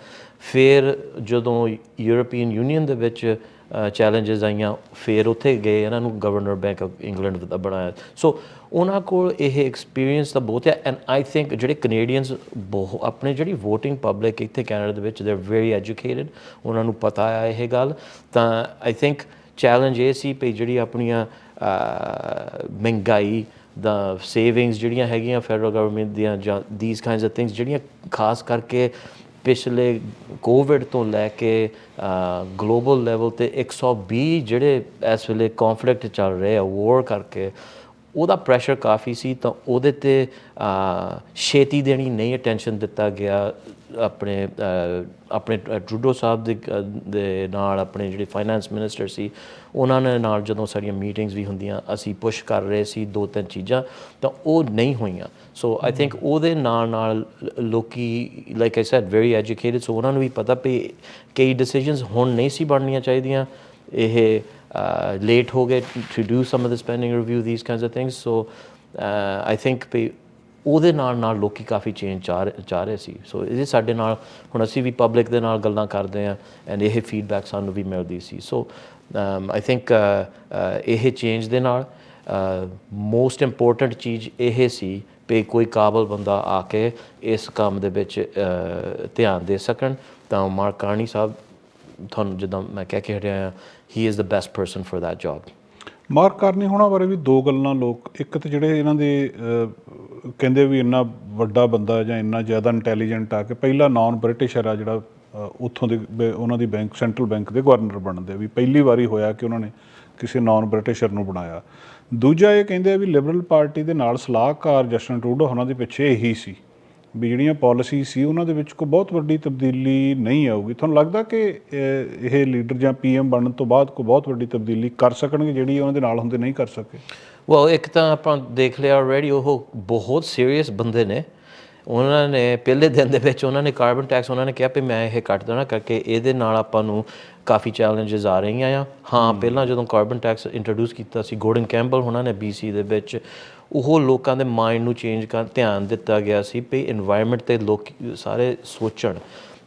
ਫਿਰ ਜਦੋਂ ਯੂਰੋਪੀਅਨ ਯੂਨੀਅਨ ਦੇ ਵਿੱਚ ਚੈਲੰਜਸ ਆਈਆਂ ਫਿਰ ਉੱਥੇ ਗਏ ਇਹਨਾਂ ਨੂੰ ਗਵਰਨਰ ਬੈਂਕ ਆਫ ਇੰਗਲੈਂਡ ਦਾ ਬਣਾਇਆ। ਸੋ ਉਹਨਾਂ ਕੋਲ ਇਹ ਐਕਸਪੀਰੀਅੰਸ ਤਾਂ ਬਹੁਤ ਹੈ ਐਂਡ ਆਈ ਥਿੰਕ ਜਿਹੜੇ ਕੈਨੇਡੀਅਨਸ ਬਹੁਤ ਆਪਣੇ ਜਿਹੜੀ VOTING ਪਬਲਿਕ ਇੱਥੇ ਕੈਨੇਡਾ ਦੇ ਵਿੱਚ ਦੇ ਵੈਰੀ ਐਜੂਕੇਟਿਡ ਉਹਨਾਂ ਨੂੰ ਪਤਾ ਆ ਇਹ ਗੱਲ। ਤਾਂ ਆਈ ਥਿੰਕ ਚੈਲੰਜ ਇਹ ਸੀ ਵੀ ਜਿਹੜੀ ਆਪਣੀਆਂ ਮਹਿੰਗਾਈ ਦਾ ਸੇਵਿੰਗਸ ਜਿਹੜੀਆਂ ਹੈਗੀਆਂ ਫੈਡਰਲ ਗਵਰਨਮੈਂਟ ਦੀਆਂ ਜਾਂ ਥੀਸ ਕਾਈਂਡਸ ਆਫ ਥਿੰਗਸ ਜਿਹੜੀਆਂ ਖਾਸ ਕਰਕੇ ਪਿਛਲੇ ਕੋਵਿਡ ਤੋਂ ਲੈ ਕੇ ਗਲੋਬਲ ਲੈਵਲ ਤੇ 120 ਜਿਹੜੇ ਇਸ ਵੇਲੇ ਕਨਫਲਿਕਟ ਚੱਲ ਰਹੇ ਆ ਵਾਰ ਕਰਕੇ, ਉਹਦਾ ਪ੍ਰੈਸ਼ਰ ਕਾਫੀ ਸੀ ਤਾਂ ਉਹਦੇ ਤੇ ਛੇਤੀ ਦੇਣੀ ਨਹੀਂ ਅਟੈਂਸ਼ਨ ਦਿੱਤਾ ਗਿਆ। ਆਪਣੇ ਆਪਣੇ ਟਰੂਡੋ ਸਾਹਿਬ ਦੇ ਦੇ ਨਾਲ ਆਪਣੇ ਜਿਹੜੇ ਫਾਈਨੈਂਸ ਮਿਨਿਸਟਰ ਸੀ ਉਹਨਾਂ ਨੇ ਨਾਲ ਜਦੋਂ ਸਾਡੀਆਂ ਮੀਟਿੰਗਸ ਵੀ ਹੁੰਦੀਆਂ ਅਸੀਂ ਪੁਸ਼ ਕਰ ਰਹੇ ਸੀ ਦੋ ਤਿੰਨ ਚੀਜ਼ਾਂ ਤਾਂ ਉਹ ਨਹੀਂ ਹੋਈਆਂ। ਸੋ ਆਈ ਥਿੰਕ ਉਹਦੇ ਨਾਲ ਨਾਲ ਲੋਕੀ like I said very educated so ਉਹਨਾਂ ਨੂੰ ਵੀ ਪਤਾ ਵੀ ਕਈ ਡਿਸੀਜਨਸ ਹੁਣ ਨਹੀਂ ਸੀ ਬਣਨੀਆਂ ਚਾਹੀਦੀਆਂ। ਇਹ ਲੇਟ ਹੋ ਗਏ to do some of the spending review these kinds of things so I think ਉਹਦੇ ਨਾਲ ਨਾਲ ਲੋਕੀ ਕਾਫੀ ਚੇਂਜ ਚਾਹ ਰਹੇ ਸੀ। ਸੋ ਇਹ ਸਾਡੇ ਨਾਲ, ਹੁਣ ਅਸੀਂ ਵੀ ਪਬਲਿਕ ਦੇ ਨਾਲ ਗੱਲਾਂ ਕਰਦੇ ਆ ਐਂਡ ਇਹ ਫੀਡਬੈਕ ਸਾਨੂੰ ਵੀ ਮਿਲਦੀ ਸੀ। ਸੋ ਆਈ ਥਿੰਕ ਇਹ ਚੇਂਜ ਦੇ ਨਾਲ uh, ਮੋਸਟ ਇੰਪੋਰਟੈਂਟ ਚੀਜ਼ ਇਹ ਸੀ ਪੇ ਕੋਈ ਕਾਬਲ ਬੰਦਾ ਆ ਕੇ ਇਸ ਕੰਮ ਦੇ ਵਿੱਚ uh, ਧਿਆਨ ਦੇ ਸਕਣ। ਤਾਂ ਮਾਰਕਾਨੀ ਸਾਹਿਬ, ਤੁਹਾਨੂੰ ਜਦੋਂ ਮੈਂ ਕਹਿ ਕੇ ਰਿਹਾ ਹੀ is the best person for that job Mark Carney ਹੋਣਾ ਬਾਰੇ ਵੀ ਦੋ ਗੱਲਾਂ ਲੋਕ, ਇੱਕ ਤੇ ਜਿਹੜੇ ਇਹਨਾਂ ਦੇ ਕਹਿੰਦੇ ਵੀ ਇੰਨਾ ਵੱਡਾ ਬੰਦਾ ਜਾਂ ਇੰਨਾ ਜ਼ਿਆਦਾ ਇੰਟੈਲੀਜੈਂਟ ਆ ਕਿ ਪਹਿਲਾ ਨਾਨ ਬ੍ਰਿਟਿਸ਼ਰ ਆ ਜਿਹੜਾ ਉੱਥੋਂ ਦੇ ਬ- ਉਹਨਾਂ ਦੀ ਬੈਂਕ ਸੈਂਟਰਲ ਬੈਂਕ ਦੇ ਗਵਰਨਰ ਬਣਦੇ ਵੀ ਪਹਿਲੀ ਵਾਰੀ ਹੋਇਆ ਕਿ ਉਹਨਾਂ ਨੇ ਕਿਸੇ ਨਾਨ ਬ੍ਰਿਟਿਸ਼ਰ ਨੂੰ ਬਣਾਇਆ। ਦੂਜਾ ਇਹ ਕਹਿੰਦੇ ਆ ਵੀ ਲਿਬਰਲ ਪਾਰਟੀ ਦੇ ਨਾਲ ਸਲਾਹਕਾਰ ਜਸਟਨ ਟਰੂਡੋ ਉਹਨਾਂ ਦੇ ਪਿੱਛੇ ਇਹੀ ਸੀ, ਵੀ ਜਿਹੜੀਆਂ ਪਾਲਿਸੀ ਸੀ ਉਹਨਾਂ ਦੇ ਵਿੱਚ ਕੋਈ ਬਹੁਤ ਵੱਡੀ ਤਬਦੀਲੀ ਨਹੀਂ ਆਊਗੀ। ਤੁਹਾਨੂੰ ਲੱਗਦਾ ਕਿ ਇਹ ਲੀਡਰ ਜਾਂ ਪੀਐਮ ਬਣਨ ਤੋਂ ਬਾਅਦ ਕੋਈ ਬਹੁਤ ਵੱਡੀ ਤਬਦੀਲੀ ਕਰ ਸਕਣਗੇ ਜਿਹੜੀ ਉਹਨਾਂ ਦੇ ਨਾਲ ਹੁੰਦੇ ਨਹੀਂ ਕਰ ਸਕੇ? ਵੈਲ ਇੱਕ ਤਾਂ ਆਪਾਂ ਦੇਖ ਲਿਆ ਆਲਰੇਡੀ ਉਹ ਬਹੁਤ ਸੀਰੀਅਸ ਬੰਦੇ ਨੇ। ਉਹਨਾਂ ਨੇ ਪਹਿਲੇ ਦਿਨ ਦੇ ਵਿੱਚ ਉਹਨਾਂ ਨੇ ਕਾਰਬਨ ਟੈਕਸ ਉਹਨਾਂ ਨੇ ਕਿਹਾ ਕਿ ਮੈਂ ਇਹ ਕੱਟ ਦੇਣਾ ਕਰਕੇ ਇਹਦੇ ਨਾਲ ਆਪਾਂ ਨੂੰ ਕਾਫੀ ਚੈਲੰਜਸ ਆ ਰਹੀਆਂ ਆ। ਹਾਂ ਪਹਿਲਾਂ ਜਦੋਂ ਕਾਰਬਨ ਟੈਕਸ ਇੰਟਰੋਡਿਊਸ ਕੀਤਾ ਸੀ ਗੋਰਡਨ ਕੈਂਪਲ ਉਹਨਾਂ ਨੇ BC ਦੇ ਵਿੱਚ ਉਹ ਲੋਕਾਂ ਦੇ ਮਾਈਂਡ ਨੂੰ ਚੇਂਜ ਕਰ ਧਿਆਨ ਦਿੱਤਾ ਗਿਆ ਸੀ ਕਿ এনवायरमेंट ਤੇ ਲੋਕ ਸਾਰੇ ਸੋਚਣ।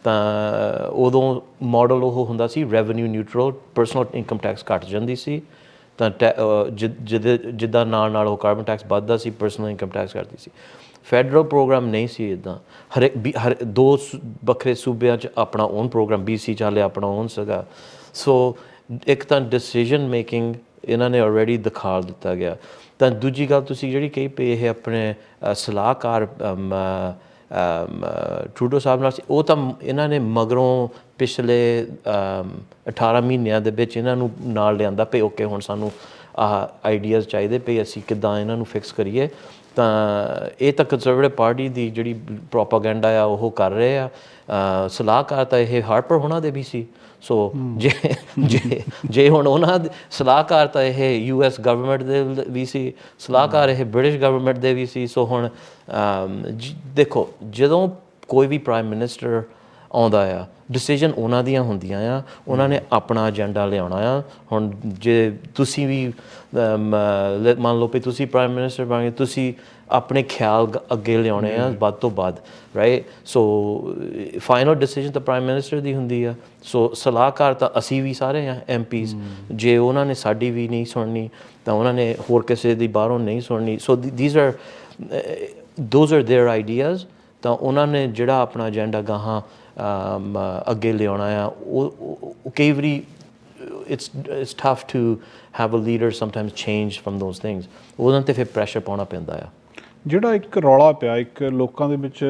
ਤਾਂ ਉਦੋਂ ਮਾਡਲ ਉਹ ਹੁੰਦਾ ਸੀ revenue neutral personal income tax ਘਟ ਜਾਂਦੀ ਸੀ। ਤਾਂ ਟੈ- ਜਿ- ਜਿਹਦੇ ਜਿੱਦਾਂ ਨਾਲ ਨਾਲ ਉਹ ਕਾਰਬਨ ਟੈਕਸ ਵੱਧਦਾ ਸੀ ਪਰਸਨਲ ਇਨਕਮ ਟੈਕਸ ਕਰਦੀ ਸੀ। ਫੈਡਰਲ ਪ੍ਰੋਗਰਾਮ ਨਹੀਂ ਸੀ ਇਦਾਂ ਹਰ ਇੱਕ ਹਰ ਦੋ ਸੂ- ਵੱਖਰੇ ਸੂਬਿਆਂ 'ਚ ਆਪਣਾ ਓਨ ਪ੍ਰੋਗਰਾਮ BC ਚਾਲੇ ਆਪਣਾ ਓਨ ਸੀਗਾ। ਸੋ ਇੱਕ ਤਾਂ ਡਿਸੀਜਨ ਮੇਕਿੰਗ ਇਹਨਾਂ ਨੇ ਆਲਰੇਡੀ ਦਿਖਾ ਦਿੱਤਾ ਗਿਆ। ਤਾਂ ਦੂਜੀ ਗੱਲ ਤੁਸੀਂ ਜਿਹੜੀ ਕਹੀ ਪਈ ਇਹ ਆਪਣੇ ਸਲਾਹਕਾਰ ਟਰੂਡੋ ਸਾਹਿਬ ਨਾਲ ਸੀ। ਉਹ ਤਾਂ ਇਹਨਾਂ ਨੇ ਮਗਰੋਂ ਪਿਛਲੇ ਅਮ, 18 ਮਹੀਨਿਆਂ ਦੇ ਵਿੱਚ ਇਹਨਾਂ ਨੂੰ ਨਾਲ ਲਿਆਂਦਾ ਪਈ ਓਕੇ ਹੁਣ ਸਾਨੂੰ ਆਹ ਆਈਡੀਆਜ਼ ਚਾਹੀਦੇ ਪਈ ਅਸੀਂ ਕਿੱਦਾਂ ਇਹਨਾਂ ਨੂੰ ਫਿਕਸ ਕਰੀਏ। ਤਾਂ ਇਹ ਤਾਂ ਕੰਜ਼ਰਵੇਟਿਵ ਪਾਰਟੀ ਦੀ ਜਿਹੜੀ ਪ੍ਰੋਪਾਗੈਂਡਾ ਆ ਉਹ ਕਰ ਰਹੇ ਆ। ਸਲਾਹਕਾਰ ਤਾਂ ਇਹ ਹਾਰਪਰ ਹੋਣਾ ਦੇ ਵੀ ਸੀ। ਸੋ ਜੇ ਜੇ ਜੇ ਹੁਣ ਉਹਨਾਂ ਦੇ ਸਲਾਹਕਾਰ ਤਾਂ ਇਹ ਯੂਐਸ ਗਵਰਨਮੈਂਟ ਦੇ ਵੀ ਸੀ, ਸਲਾਹਕਾਰ ਇਹ ਬ੍ਰਿਟਿਸ਼ ਗਵਰਨਮੈਂਟ ਦੇ ਵੀ ਸੀ, ਸੋ ਹੁਣ ਦੇਖੋ, ਜਦੋਂ ਕੋਈ ਵੀ ਪ੍ਰਾਈਮ ਮਿਨਿਸਟਰ ਆਉਂਦਾ ਆ ਡਿਸੀਜਨ ਉਹਨਾਂ ਦੀਆਂ ਹੁੰਦੀਆਂ ਆ, ਉਹਨਾਂ ਨੇ ਆਪਣਾ ਏਜੰਡਾ ਲਿਆਉਣਾ ਆ। ਹੁਣ ਜੇ ਤੁਸੀਂ ਵੀ ਮੰਨ ਲਓ ਵੀ ਤੁਸੀਂ ਪ੍ਰਾਈਮ ਮਿਨਿਸਟਰ ਬਣ ਗਏ, ਤੁਸੀਂ ਆਪਣੇ ਖਿਆਲ ਗ- ਅੱਗੇ ਲਿਆਉਣੇ ਆ ਵੱਧ ਤੋਂ ਵੱਧ ਰਾਈਟ ਸੋ ਫਾਈਨਲ ਡਿਸੀਜਨ ਤਾਂ ਪ੍ਰਾਈਮ ਮਿਨਿਸਟਰ ਦੀ ਹੁੰਦੀ ਆ ਸੋ ਸਲਾਹਕਾਰ ਤਾਂ ਅਸੀਂ ਵੀ ਸਾਰੇ ਆ ਐਮਪੀਜ਼ ਜੇ ਉਹਨਾਂ ਨੇ ਸਾਡੀ ਵੀ ਨਹੀਂ ਸੁਣਨੀ ਤਾਂ ਉਹਨਾਂ ਨੇ ਹੋਰ ਕਿਸੇ ਦੀ ਬਾਹਰੋਂ ਨਹੀਂ ਸੁਣਨੀ so these are those are there ideas ਤਾਂ ਉਹਨਾਂ ਨੇ ਜਿਹੜਾ ਆਪਣਾ ਏਜੰਡਾ ਗਾਹਾਂ ਅਮ, ਅੱਗੇ ਲਿਆਉਣਾ ਆ ਉਹ ਉਹ- ਉਹ ਕਈ ਵਾਰੀ it's it's tough to have a leader sometimes change from those things ਉਹਨਾਂ ਤੇ ਫਿਰ ਪ੍ਰੈਸ਼ਰ ਪਾਉਣਾ ਪੈਂਦਾ ਆ ਜਿਹੜਾ ਇੱਕ ਰੌਲਾ ਪਿਆ, ਇੱਕ ਲੋਕਾਂ ਦੇ ਵਿੱਚ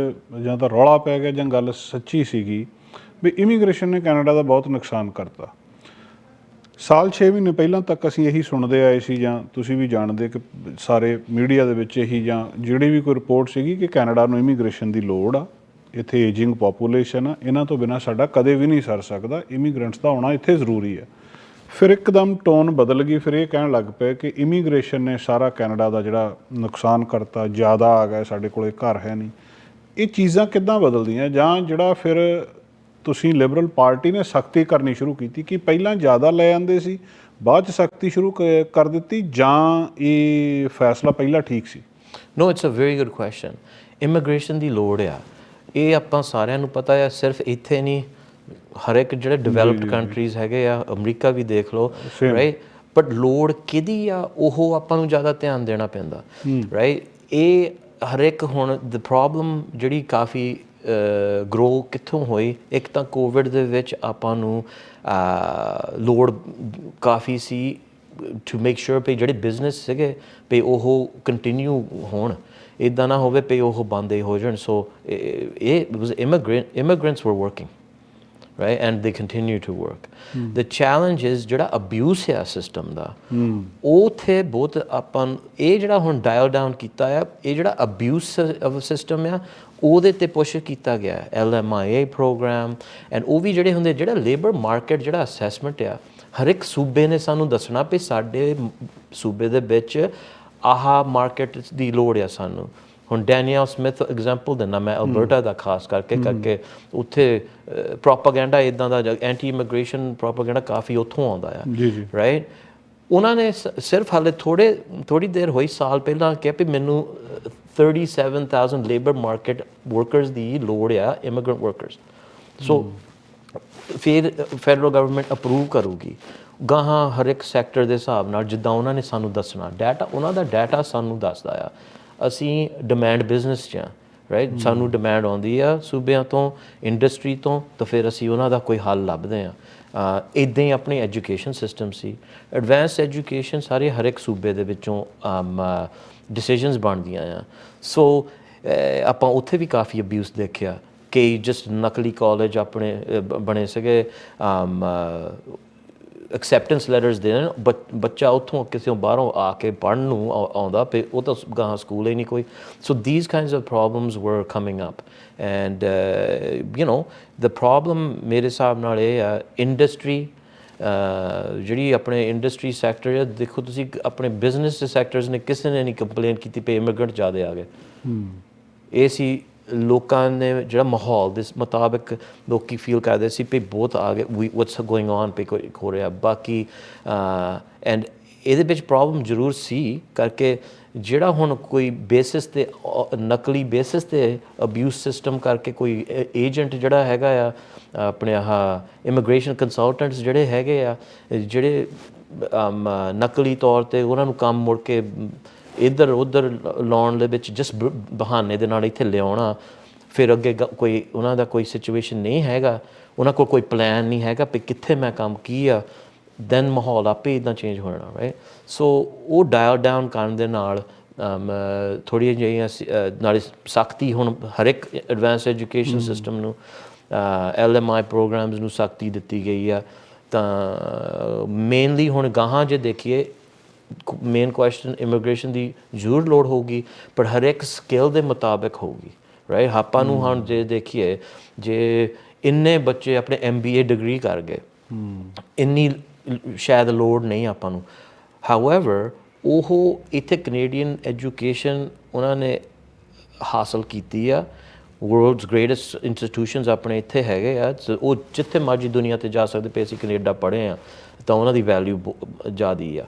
ਜਾਂ ਤਾਂ ਰੌਲਾ ਪੈ ਗਿਆ ਜਾਂ ਗੱਲ ਸੱਚੀ ਸੀਗੀ ਵੀ ਇਮੀਗ੍ਰੇਸ਼ਨ ਨੇ ਕੈਨੇਡਾ ਦਾ ਬਹੁਤ ਨੁਕਸਾਨ ਕਰਤਾ। ਸਾਲ 6 ਮਹੀਨੇ ਪਹਿਲਾਂ ਤੱਕ ਅਸੀਂ ਇਹੀ ਸੁਣਦੇ ਆਏ ਸੀ ਜਾਂ ਤੁਸੀਂ ਵੀ ਜਾਣਦੇ ਕਿ ਸਾਰੇ ਮੀਡੀਆ ਦੇ ਵਿੱਚ ਇਹੀ ਜਾਂ ਜਿਹੜੀ ਵੀ ਕੋਈ ਰਿਪੋਰਟ ਸੀਗੀ ਕਿ ਕੈਨੇਡਾ ਨੂੰ ਇਮੀਗ੍ਰੇਸ਼ਨ ਦੀ ਲੋੜ ਆ, ਇੱਥੇ ਏਜਿੰਗ ਪੋਪੂਲੇਸ਼ਨ ਆ, ਇਹਨਾਂ ਤੋਂ ਬਿਨਾ ਸਾਡਾ ਕਦੇ ਵੀ ਨਹੀਂ ਸਰ ਸਕਦਾ ਇਮੀਗ੍ਰੈਂਟਸ ਦਾ ਆਉਣਾ ਇੱਥੇ ਜ਼ਰੂਰੀ ਹੈ ਫਿਰ ਇੱਕਦਮ ਟੋਨ ਬਦਲ ਗਈ, ਫਿਰ ਇਹ ਕਹਿਣ ਲੱਗ ਪਏ ਕਿ ਇਮੀਗ੍ਰੇਸ਼ਨ ਨੇ ਸਾਰਾ ਕੈਨੇਡਾ ਦਾ ਜਿਹੜਾ ਨੁਕਸਾਨ ਕਰਤਾ, ਜ਼ਿਆਦਾ ਆ ਗਿਆ ਸਾਡੇ ਕੋਲੇ, ਘਰ ਹੈ ਨਹੀਂ। ਇਹ ਚੀਜ਼ਾਂ ਕਿੱਦਾਂ ਬਦਲਦੀਆਂ? ਜਾਂ ਜਿਹੜਾ ਫਿਰ ਤੁਸੀਂ ਲਿਬਰਲ ਪਾਰਟੀ ਨੇ ਸਖਤੀ ਕਰਨੀ ਸ਼ੁਰੂ ਕੀਤੀ ਕਿ ਪਹਿਲਾਂ ਜ਼ਿਆਦਾ ਲੈ ਆਂਦੇ ਸੀ, ਬਾਅਦ ਚ ਸਖਤੀ ਸ਼ੁਰੂ ਕ- ਕਰ ਦਿੱਤੀ, ਜਾਂ ਇਹ ਫੈਸਲਾ ਪਹਿਲਾਂ ਠੀਕ ਸੀ? No it's uh very good question immigration ਦੀ ਲੋੜ ਆ। ਇਹ ਆਪਾਂ ਸਾਰਿਆਂ ਨੂੰ ਪਤਾ ਆ, ਸਿਰਫ ਇੱਥੇ ਨਹੀਂ ਹਰ ਇੱਕ ਜਿਹੜੇ ਡਿਵੈਲਪਡ ਕੰਟਰੀਜ਼ ਹੈਗੇ ਆ ਅਮਰੀਕਾ ਵੀ ਦੇਖ ਲਓ ਰਾਈਟ ਬਟ ਲੋੜ ਕਿਹਦੀ ਆ ਉਹ ਆਪਾਂ ਨੂੰ ਜ਼ਿਆਦਾ ਧਿਆਨ ਦੇਣਾ ਪੈਂਦਾ ਰਾਈਟ ਇਹ ਹਰ ਇੱਕ ਹੁਣ ਦ ਪ੍ਰੋਬਲਮ ਜਿਹੜੀ ਕਾਫੀ ਗਰੋ ਕਿੱਥੋਂ ਹੋਈ ਇੱਕ ਤਾਂ ਕੋਵਿਡ ਦੇ ਵਿੱਚ ਆਪਾਂ ਨੂੰ ਲੋੜ ਕਾਫੀ ਸੀ ਟੂ ਮੇਕ ਸ਼ੋਰ ਪੇ ਜਿਹੜੇ ਬਿਜ਼ਨਸ ਸੀਗੇ ਪੇ ਉਹ ਕੰਟੀਨਿਊ ਹੋਣ। ਇਦਾਂ ਨਾ ਹੋਵੇ ਪੇ ਉਹ ਬੰਦੇ ਹੋ ਜਾਣ। ਸੋ ਇਹ was immigrant immigrants were working right? And they continue to work. The challenge is ਜਿਹੜਾ abuse ਹੈ ਸਿਸਟਮ ਦਾ ਉਹ ਥੇ ਬਹੁਤ ਆਪਾਂ ਇਹ ਜਿਹੜਾ ਹੁਣ ਡਾਇਲ ਡਾਊਨ ਕੀਤਾ ਆ ਇਹ ਜਿਹੜਾ abuse of ਸਿਸਟਮ ਆ ਉਹਦੇ ਤੇ ਪੁਸ਼ ਕੀਤਾ ਗਿਆ ਹੈ। LMIA ਪ੍ਰੋਗਰਾਮ ਐਂਡ ਉਹ ਵੀ ਜਿਹੜੇ ਹੁੰਦੇ ਜਿਹੜਾ ਲੇਬਰ ਮਾਰਕੀਟ ਜਿਹੜਾ ਅਸੈਸਮੈਂਟ ਆ ਹਰ ਇੱਕ ਸੂਬੇ ਨੇ ਸਾਨੂੰ ਦੱਸਣਾ ਵੀ ਸਾਡੇ ਸੂਬੇ ਦੇ ਵਿੱਚ ਆਹ ਮਾਰਕੀਟ ਦੀ ਲੋੜ ਆ ਸਾਨੂੰ। ਹੁਣ ਡੈਨੀਅਲ ਸਮਿਥ ਐਗਜ਼ਾਮਪਲ ਦਿੰਦਾ ਮੈਂ ਅਲਬਰਟਾ ਦਾ ਖਾਸ ਕਰਕੇ ਕਰਕੇ ਉੱਥੇ ਪ੍ਰੋਪਾਗੈਂਡਾ ਇਦਾਂ ਦਾ ਐਂਟੀ ਇਮੀਗ੍ਰੇਸ਼ਨ ਪ੍ਰੋਪਾਗੈਂਡਾ ਕਾਫੀ ਉੱਥੋਂ ਆਉਂਦਾ ਆ। ਜੀ ਜੀ। ਰਾਈਟ ਉਹਨਾਂ ਨੇ ਸਿਰਫ ਹਾਲੇ ਥੋੜੇ ਥੋੜੀ ਦੇਰ ਹੋਈ ਸਾਲ ਪਹਿਲਾਂ ਕਿਹਾ ਵੀ ਮੈਨੂੰ ਅਹ, 37000 ਲੇਬਰ ਮਾਰਕੀਟ ਵਰਕਰਸ ਦੀ ਲੋੜ ਆ ਇਮੀਗ੍ਰੈਂਟ ਵਰਕਰਸ ਸੋ ਫਿਰ ਫੈਡਰਲ ਗਵਰਨਮੈਂਟ ਅਪਰੂਵ ਕਰੂਗੀ। ਗਾਹਾਂ ਹਰ ਇੱਕ ਸੈਕਟਰ ਦੇ ਹਿਸਾਬ ਨਾਲ ਜਿੱਦਾਂ ਉਹਨਾਂ ਨੇ ਸਾਨੂੰ ਦੱਸਣਾ ਡਾਟਾ ਉਹਨਾਂ ਦਾ ਡਾਟਾ ਸਾਨੂੰ ਦੱਸਦਾ ਆ। ਅਸੀਂ ਡਿਮਾਂਡ ਬਿਜ਼ਨਸ 'ਚ ਆ ਰਾਈਟ ਸਾਨੂੰ ਡਿਮਾਂਡ ਆਉਂਦੀ ਆ ਸੂਬਿਆਂ ਤੋਂ ਇੰਡਸਟਰੀ ਤੋਂ ਤਾਂ ਫਿਰ ਅਸੀਂ ਉਹਨਾਂ ਦਾ ਕੋਈ ਹੱਲ ਲੱਭਦੇ ਆ ਇਦਾਂ ਹੀ ਆਪਣੀ ਐਜੂਕੇਸ਼ਨ ਸਿਸਟਮ ਸੀ। ਐਡਵਾਂਸ ਐਜੂਕੇਸ਼ਨ ਸਾਰੇ ਹਰ ਇੱਕ ਸੂਬੇ ਦੇ ਵਿੱਚੋਂ ਡਿਸੀਜਨਸ ਬਣਦੀਆਂ ਆ। ਸੋ ਆਪਾਂ ਉੱਥੇ ਵੀ ਕਾਫੀ ਅਬਿਊਜ਼ ਦੇਖਿਆ। ਕਿ ਜਸਟ ਨਕਲੀ ਕਾਲਜ ਆਪਣੇ ਬਣੇ ਸੀਗੇ ਅਮ ਐਕਸੈਪਟੈਂਸ ਲੈਟਰਸ ਦੇਣ ਬੱਚ- ਬੱਚਾ ਉੱਥੋਂ ਕਿਸੇ ਬਾਹਰੋਂ ਆ ਕੇ ਪੜ੍ਹਨ ਨੂੰ ਆਉ- ਆਉਂਦਾ ਪਏ ਉਹ ਤਾਂ ਗਾਹਾਂ ਸਕੂਲ ਹੀ ਨਹੀਂ ਕੋਈ। So these kinds of problems were coming up and you know the problem ਮੇਰੇ ਹਿਸਾਬ ਨਾਲ ਇਹ ਆ ਇੰਡਸਟਰੀ ਜਿਹੜੀ ਆਪਣੇ ਇੰਡਸਟਰੀ ਸੈਕਟਰ ਹੈ ਦੇਖੋ ਤੁਸੀਂ ਆਪਣੇ ਬਿਜ਼ਨਸ ਦੇ ਸੈਕਟਰਸ ਨੇ ਕਿਸੇ ਨੇ ਨਹੀਂ ਕੰਪਲੇਨ ਕੀਤੀ ਪੇ ਇਮੀਗ੍ਰੈਂਟ ਜ਼ਿਆਦਾ ਆ ਗਏ। ਇਹ ਸੀ ਲੋਕਾਂ ਨੇ ਜਿਹੜਾ ਮਾਹੌਲ ਦੇ ਮੁਤਾਬਕ ਲੋਕੀ ਫੀਲ ਕਰਦੇ ਸੀ ਵੀ ਬਹੁਤ ਆ ਗਏ ਵਾਟਸ ਗੋਇੰਗ ਔਨ ਪੇ ਕੋਈ ਹੋ ਰਿਹਾ। ਬਾਕੀ ਐਂਡ ਇਹਦੇ ਵਿੱਚ ਪ੍ਰੋਬਲਮ ਜ਼ਰੂਰ ਸੀ ਕਰਕੇ ਜਿਹੜਾ ਹੁਣ ਕੋਈ ਬੇਸਿਸ ਤੇ ਨਕਲੀ ਬੇਸਿਸ ਤੇ ਅਬਿਊਜ਼ ਸਿਸਟਮ ਕਰਕੇ ਕੋਈ ਏਜੰਟ ਜਿਹੜਾ ਹੈਗਾ ਆ, ਆਪਣੇ ਆਹ ਇਮੀਗ੍ਰੇਸ਼ਨ ਕੰਸਲਟੈਂਟਸ ਜਿਹੜੇ ਹੈਗੇ ਆ, ਜਿਹੜੇ ਨਕਲੀ ਤੌਰ ਤੇ ਉਹਨਾਂ ਨੂੰ ਕੰਮ ਮੁੜ ਕੇ ਇੱਧਰ ਉੱਧਰ ਲਾਉਣ ਦੇ ਵਿੱਚ ਜਸ ਬਹਾਨੇ ਦੇ ਨਾਲ ਇੱਥੇ ਲਿਆਉਣਾ ਫਿਰ ਅੱਗੇ ਕੋਈ ਉਹਨਾਂ ਦਾ ਕੋਈ ਸਿਚੁਏਸ਼ਨ ਨਹੀਂ ਹੈਗਾ ਉਹਨਾਂ ਕੋਲ ਕੋਈ ਪਲਾਨ ਨਹੀਂ ਹੈਗਾ ਵੀ ਕਿੱਥੇ ਮੈਂ ਕੰਮ ਕੀ ਆ ਦੈਨ ਮਾਹੌਲ ਆਪੇ ਇਦਾਂ ਚੇਂਜ ਹੋ ਜਾਣਾ ਰਾਈਟ ਸੋ ਉਹ ਡਾਇਲ ਡਾਊਨ ਕਰਨ ਦੇ ਨਾਲ ਸ- ਅਹ, ਨਾਲੇ ਸਖਤੀ ਹੁਣ ਹਰ ਇੱਕ ਐਡਵਾਂਸ ਐਜੂਕੇਸ਼ਨ ਸਿਸਟਮ ਨੂੰ ਐਲਐਮਆਈ ਪ੍ਰੋਗਰਾਮਸ ਨੂੰ ਸਖਤੀ ਦਿੱਤੀ ਗਈ ਆ ਤਾਂ ਮੇਨਲੀ ਹੁਣ ਗਾਹਾਂ ਜੇ ਦੇਖੀਏ ਮੇਨ ਕੁਐਸਚਨ ਇਮੀਗ੍ਰੇਸ਼ਨ ਦੀ ਜ਼ਰੂਰ ਲੋੜ ਹੋਊਗੀ ਪਰ ਹਰ ਇੱਕ ਸਕਿੱਲ ਦੇ ਮੁਤਾਬਕ ਹੋਊਗੀ ਰਾਈਟ ਆਪਾਂ ਨੂੰ ਹੁਣ ਜੇ ਦੇਖੀਏ ਜੇ ਇੰਨੇ ਬੱਚੇ ਆਪਣੇ ਐਮਬੀਏ ਡਿਗਰੀ ਕਰ ਗਏ ਇੰਨੀ ਸ਼ਾਇਦ ਲੋੜ ਨਹੀਂ ਆਪਾਂ ਨੂੰ। ਹਾਊਐਵਰ ਉਹ ਇੱਥੇ ਕੈਨੇਡੀਅਨ ਐਜੂਕੇਸ਼ਨ ਉਹਨਾਂ ਨੇ ਹਾਸਲ ਕੀਤੀ ਆ ਵਰਲਡਸ ਗ੍ਰੇਟੈਸਟ ਇੰਸਟੀਟਿਊਸ਼ਨਸ ਆਪਣੇ ਇੱਥੇ ਹੈਗੇ ਆ ਉਹ ਜਿੱਥੇ ਮਰਜ਼ੀ ਦੁਨੀਆ ਤੇ ਜਾ ਸਕਦੇ ਪਏ ਅਸੀਂ ਕੈਨੇਡਾ ਪੜ੍ਹੇ ਆ ਤਾਂ ਉਹਨਾਂ ਦੀ ਵੈਲਿਊ ਜ਼ਿਆਦੀ ਆ।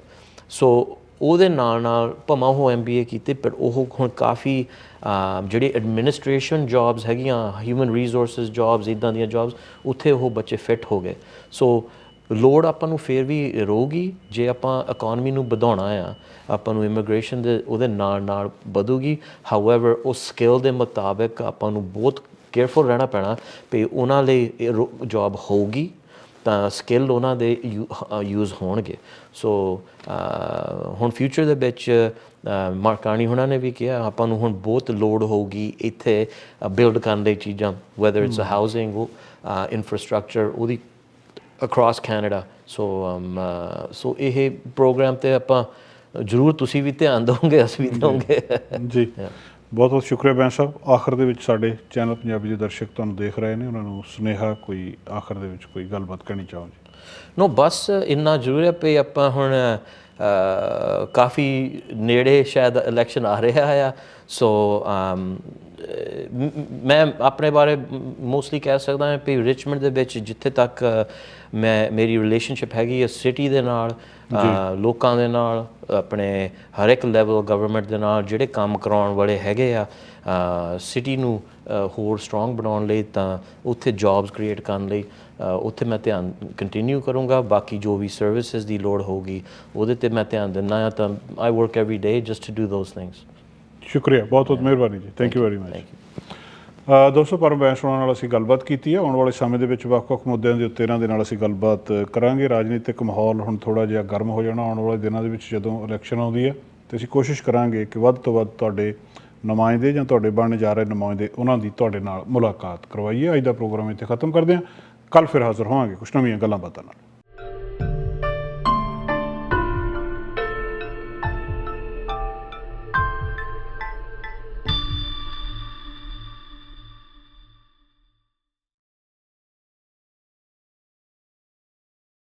ਸੋ ਉਹਦੇ ਨਾਲ ਨਾਲ ਭਾਵੇਂ ਉਹ ਐਮਬੀਏ ਕੀਤੀ ਪਰ ਉਹ ਹੁਣ ਕਾਫੀ ਅਮ, ਜਿਹੜੀ ਐਡਮਿਨਿਸਟ੍ਰੇਸ਼ਨ ਜੌਬਸ ਹੈਗੀਆਂ ਹਿਊਮਨ ਰਿਸੋਰਸਸ ਜੌਬਸ ਇਦਾਂ ਦੀਆਂ ਜੌਬਸ ਉੱਥੇ ਉਹ ਬੱਚੇ ਫਿੱਟ ਹੋ ਗਏ। ਸੋ ਲੋੜ ਆਪਾਂ ਨੂੰ ਫੇਰ ਵੀ ਰਹੂਗੀ ਜੇ ਆਪਾਂ ਇਕਨੋਮੀ ਨੂੰ ਵਧਾਉਣਾ ਆ ਆਪਾਂ ਨੂੰ ਇਮੀਗ੍ਰੇਸ਼ਨ ਦੇ ਉਹਦੇ ਨਾਲ ਨਾਲ ਵਧੂਗੀ। ਹਾਊਐਵਰ ਉਹ ਸਕਿੱਲ ਦੇ ਮੁਤਾਬਕ ਆਪਾਂ ਨੂੰ ਬਹੁਤ ਕੇਅਰਫੁਲ ਰਹਿਣਾ ਪੈਣਾ ਵੀ ਉਹਨਾਂ ਲਈ ਜੌਬ ਹੋਊਗੀ। ਤਾਂ ਸਕਿੱਲ ਉਹਨਾਂ ਦੇ ਯੂਜ਼ ਹੋਣਗੇ। ਸੋ ਹੁਣ ਫਿਊਚਰ ਦੇ ਵਿੱਚ ਮਾਰਕਾਣੀ ਹੁਣਾਂ ਨੇ ਵੀ ਕਿਹਾ ਆਪਾਂ ਨੂੰ ਹੁਣ ਬਹੁਤ ਲੋੜ ਹੋਊਗੀ ਇੱਥੇ ਬਿਲਡ ਕਰਨ ਲਈ ਚੀਜ਼ਾਂ whether it's a housing infrastructure ਉਹਦੀ ਅਕ੍ਰੋਸ ਕੈਨੇਡਾ ਸੋ ਸੋ ਇਹ ਪ੍ਰੋਗਰਾਮ ਤੇ ਆਪਾਂ ਜਰੂਰ ਤੁਸੀਂ ਵੀ ਧਿਆਨ ਦਿਓਗੇ ਅਸੀਂ ਵੀ ਦਿਓਗੇ ਜੀ। ਬਹੁਤ ਬਹੁਤ ਸ਼ੁਕਰੀਆ ਬੈਂਸ ਸਾਹਿਬ। ਆਖਰ ਦੇ ਵਿੱਚ ਸਾਡੇ ਚੈਨਲ ਪੰਜਾਬੀ ਦੇ ਦਰਸ਼ਕ ਤੁਹਾਨੂੰ ਦੇਖ ਰਹੇ ਨੇ, ਉਹਨਾਂ ਨੂੰ ਸੁਨੇਹਾ ਕੋਈ ਆਖਰ ਦੇ ਵਿੱਚ ਕੋਈ ਗੱਲਬਾਤ ਕਹਿਣੀ ਚਾਹੋ ਜੀ? ਨੋ, ਬਸ ਇੰਨਾ ਜ਼ਰੂਰ ਹੈ ਕਿ ਆਪਾਂ ਹੁਣ ਕਾਫੀ ਨੇੜੇ ਸ਼ਾਇਦ ਇਲੈਕਸ਼ਨ ਆ ਰਿਹਾ ਆ। ਸੋ ਮੈਂ ਆਪਣੇ ਬਾਰੇ ਮੋਸਟਲੀ ਕਹਿ ਸਕਦਾ ਹਾਂ ਕਿ ਰਿਚਮੰਡ ਦੇ ਵਿੱਚ ਜਿੱਥੇ ਤੱਕ ਮੈਂ ਮੇਰੀ ਰਿਲੇਸ਼ਨਸ਼ਿਪ ਹੈਗੀ ਹੈ ਸਿਟੀ ਦੇ ਨਾਲ ਲੋਕਾਂ ਦੇ ਨਾਲ ਆਪਣੇ ਹਰ ਇੱਕ ਲੈਵਲ ਗਵਰਨਮੈਂਟ ਦੇ ਨਾਲ ਜਿਹੜੇ ਕੰਮ ਕਰਾਉਣ ਵਾਲੇ ਹੈਗੇ ਆ ਸਿਟੀ ਨੂੰ ਹੋਰ ਸਟਰੋਂਗ ਬਣਾਉਣ ਲਈ ਤਾਂ ਉੱਥੇ ਜੌਬਸ ਕ੍ਰੀਏਟ ਕਰਨ ਲਈ ਉੱਥੇ ਮੈਂ ਧਿਆਨ ਕੰਟੀਨਿਊ ਕਰੂੰਗਾ। ਬਾਕੀ ਜੋ ਵੀ ਸਰਵਿਸਿਜ਼ ਦੀ ਲੋੜ ਹੋਊਗੀ ਉਹਦੇ ਤੇ ਮੈਂ ਧਿਆਨ ਦਿੰਦਾ ਆ ਤਾਂ I work every day just to do those things ਸ਼ੁਕਰੀਆ ਬਹੁਤ ਬਹੁਤ ਮਿਹਰਬਾਨੀ ਜੀ। ਥੈਂਕ ਯੂ ਵੈਰੀ ਮਚ ਦੋਸਤੋ ਪਰਮ ਬੈਂਸ ਉਹਨਾਂ ਨਾਲ ਅਸੀਂ ਗੱਲਬਾਤ ਕੀਤੀ ਹੈ ਆਉਣ ਵਾਲੇ ਸਮੇਂ ਦੇ ਵਿੱਚ ਵੱਖ-ਵੱਖ ਮੁੱਦਿਆਂ ਦੇ ਉੱਤੇ ਇਹਨਾਂ ਦੇ ਨਾਲ ਅਸੀਂ ਗੱਲਬਾਤ ਕਰਾਂਗੇ। ਰਾਜਨੀਤਿਕ ਮਾਹੌਲ ਹੁਣ ਥੋੜਾ ਜਿਹਾ ਗਰਮ ਹੋ ਜਾਣਾ ਆਉਣ ਵਾਲੇ ਦਿਨਾਂ ਦੇ ਵਿੱਚ ਜਦੋਂ ਇਲੈਕਸ਼ਨ ਆਉਂਦੀ ਹੈ। ਤੇ ਅਸੀਂ ਕੋਸ਼ਿਸ਼ ਕਰਾਂਗੇ ਕਿ ਵੱਧ ਤੋਂ ਵੱਧ ਤੁਹਾਡੇ ਨੁਮਾਇੰਦੇ ਜਾਂ ਤੁਹਾਡੇ ਬਣਨ ਜਾ ਰਹੇ ਨੁਮਾਇੰਦੇ ਉਹਨਾਂ ਦੀ ਤੁਹਾਡੇ ਨਾਲ ਮੁਲਾਕਾਤ ਕਰਵਾਈਏ। ਅੱਜ ਦਾ ਪ੍ਰੋਗਰਾਮ ਇੱਥੇ ਖਤਮ ਕਰਦੇ ਹਾਂ। ਕੱਲ ਫਿਰ ਹਾਜ਼ਰ ਹੋਵਾਂਗੇ ਕੁਝ ਨਵੀਆਂ ਗੱਲਾਂ ਬਾਤਾਂ ਨਾਲ।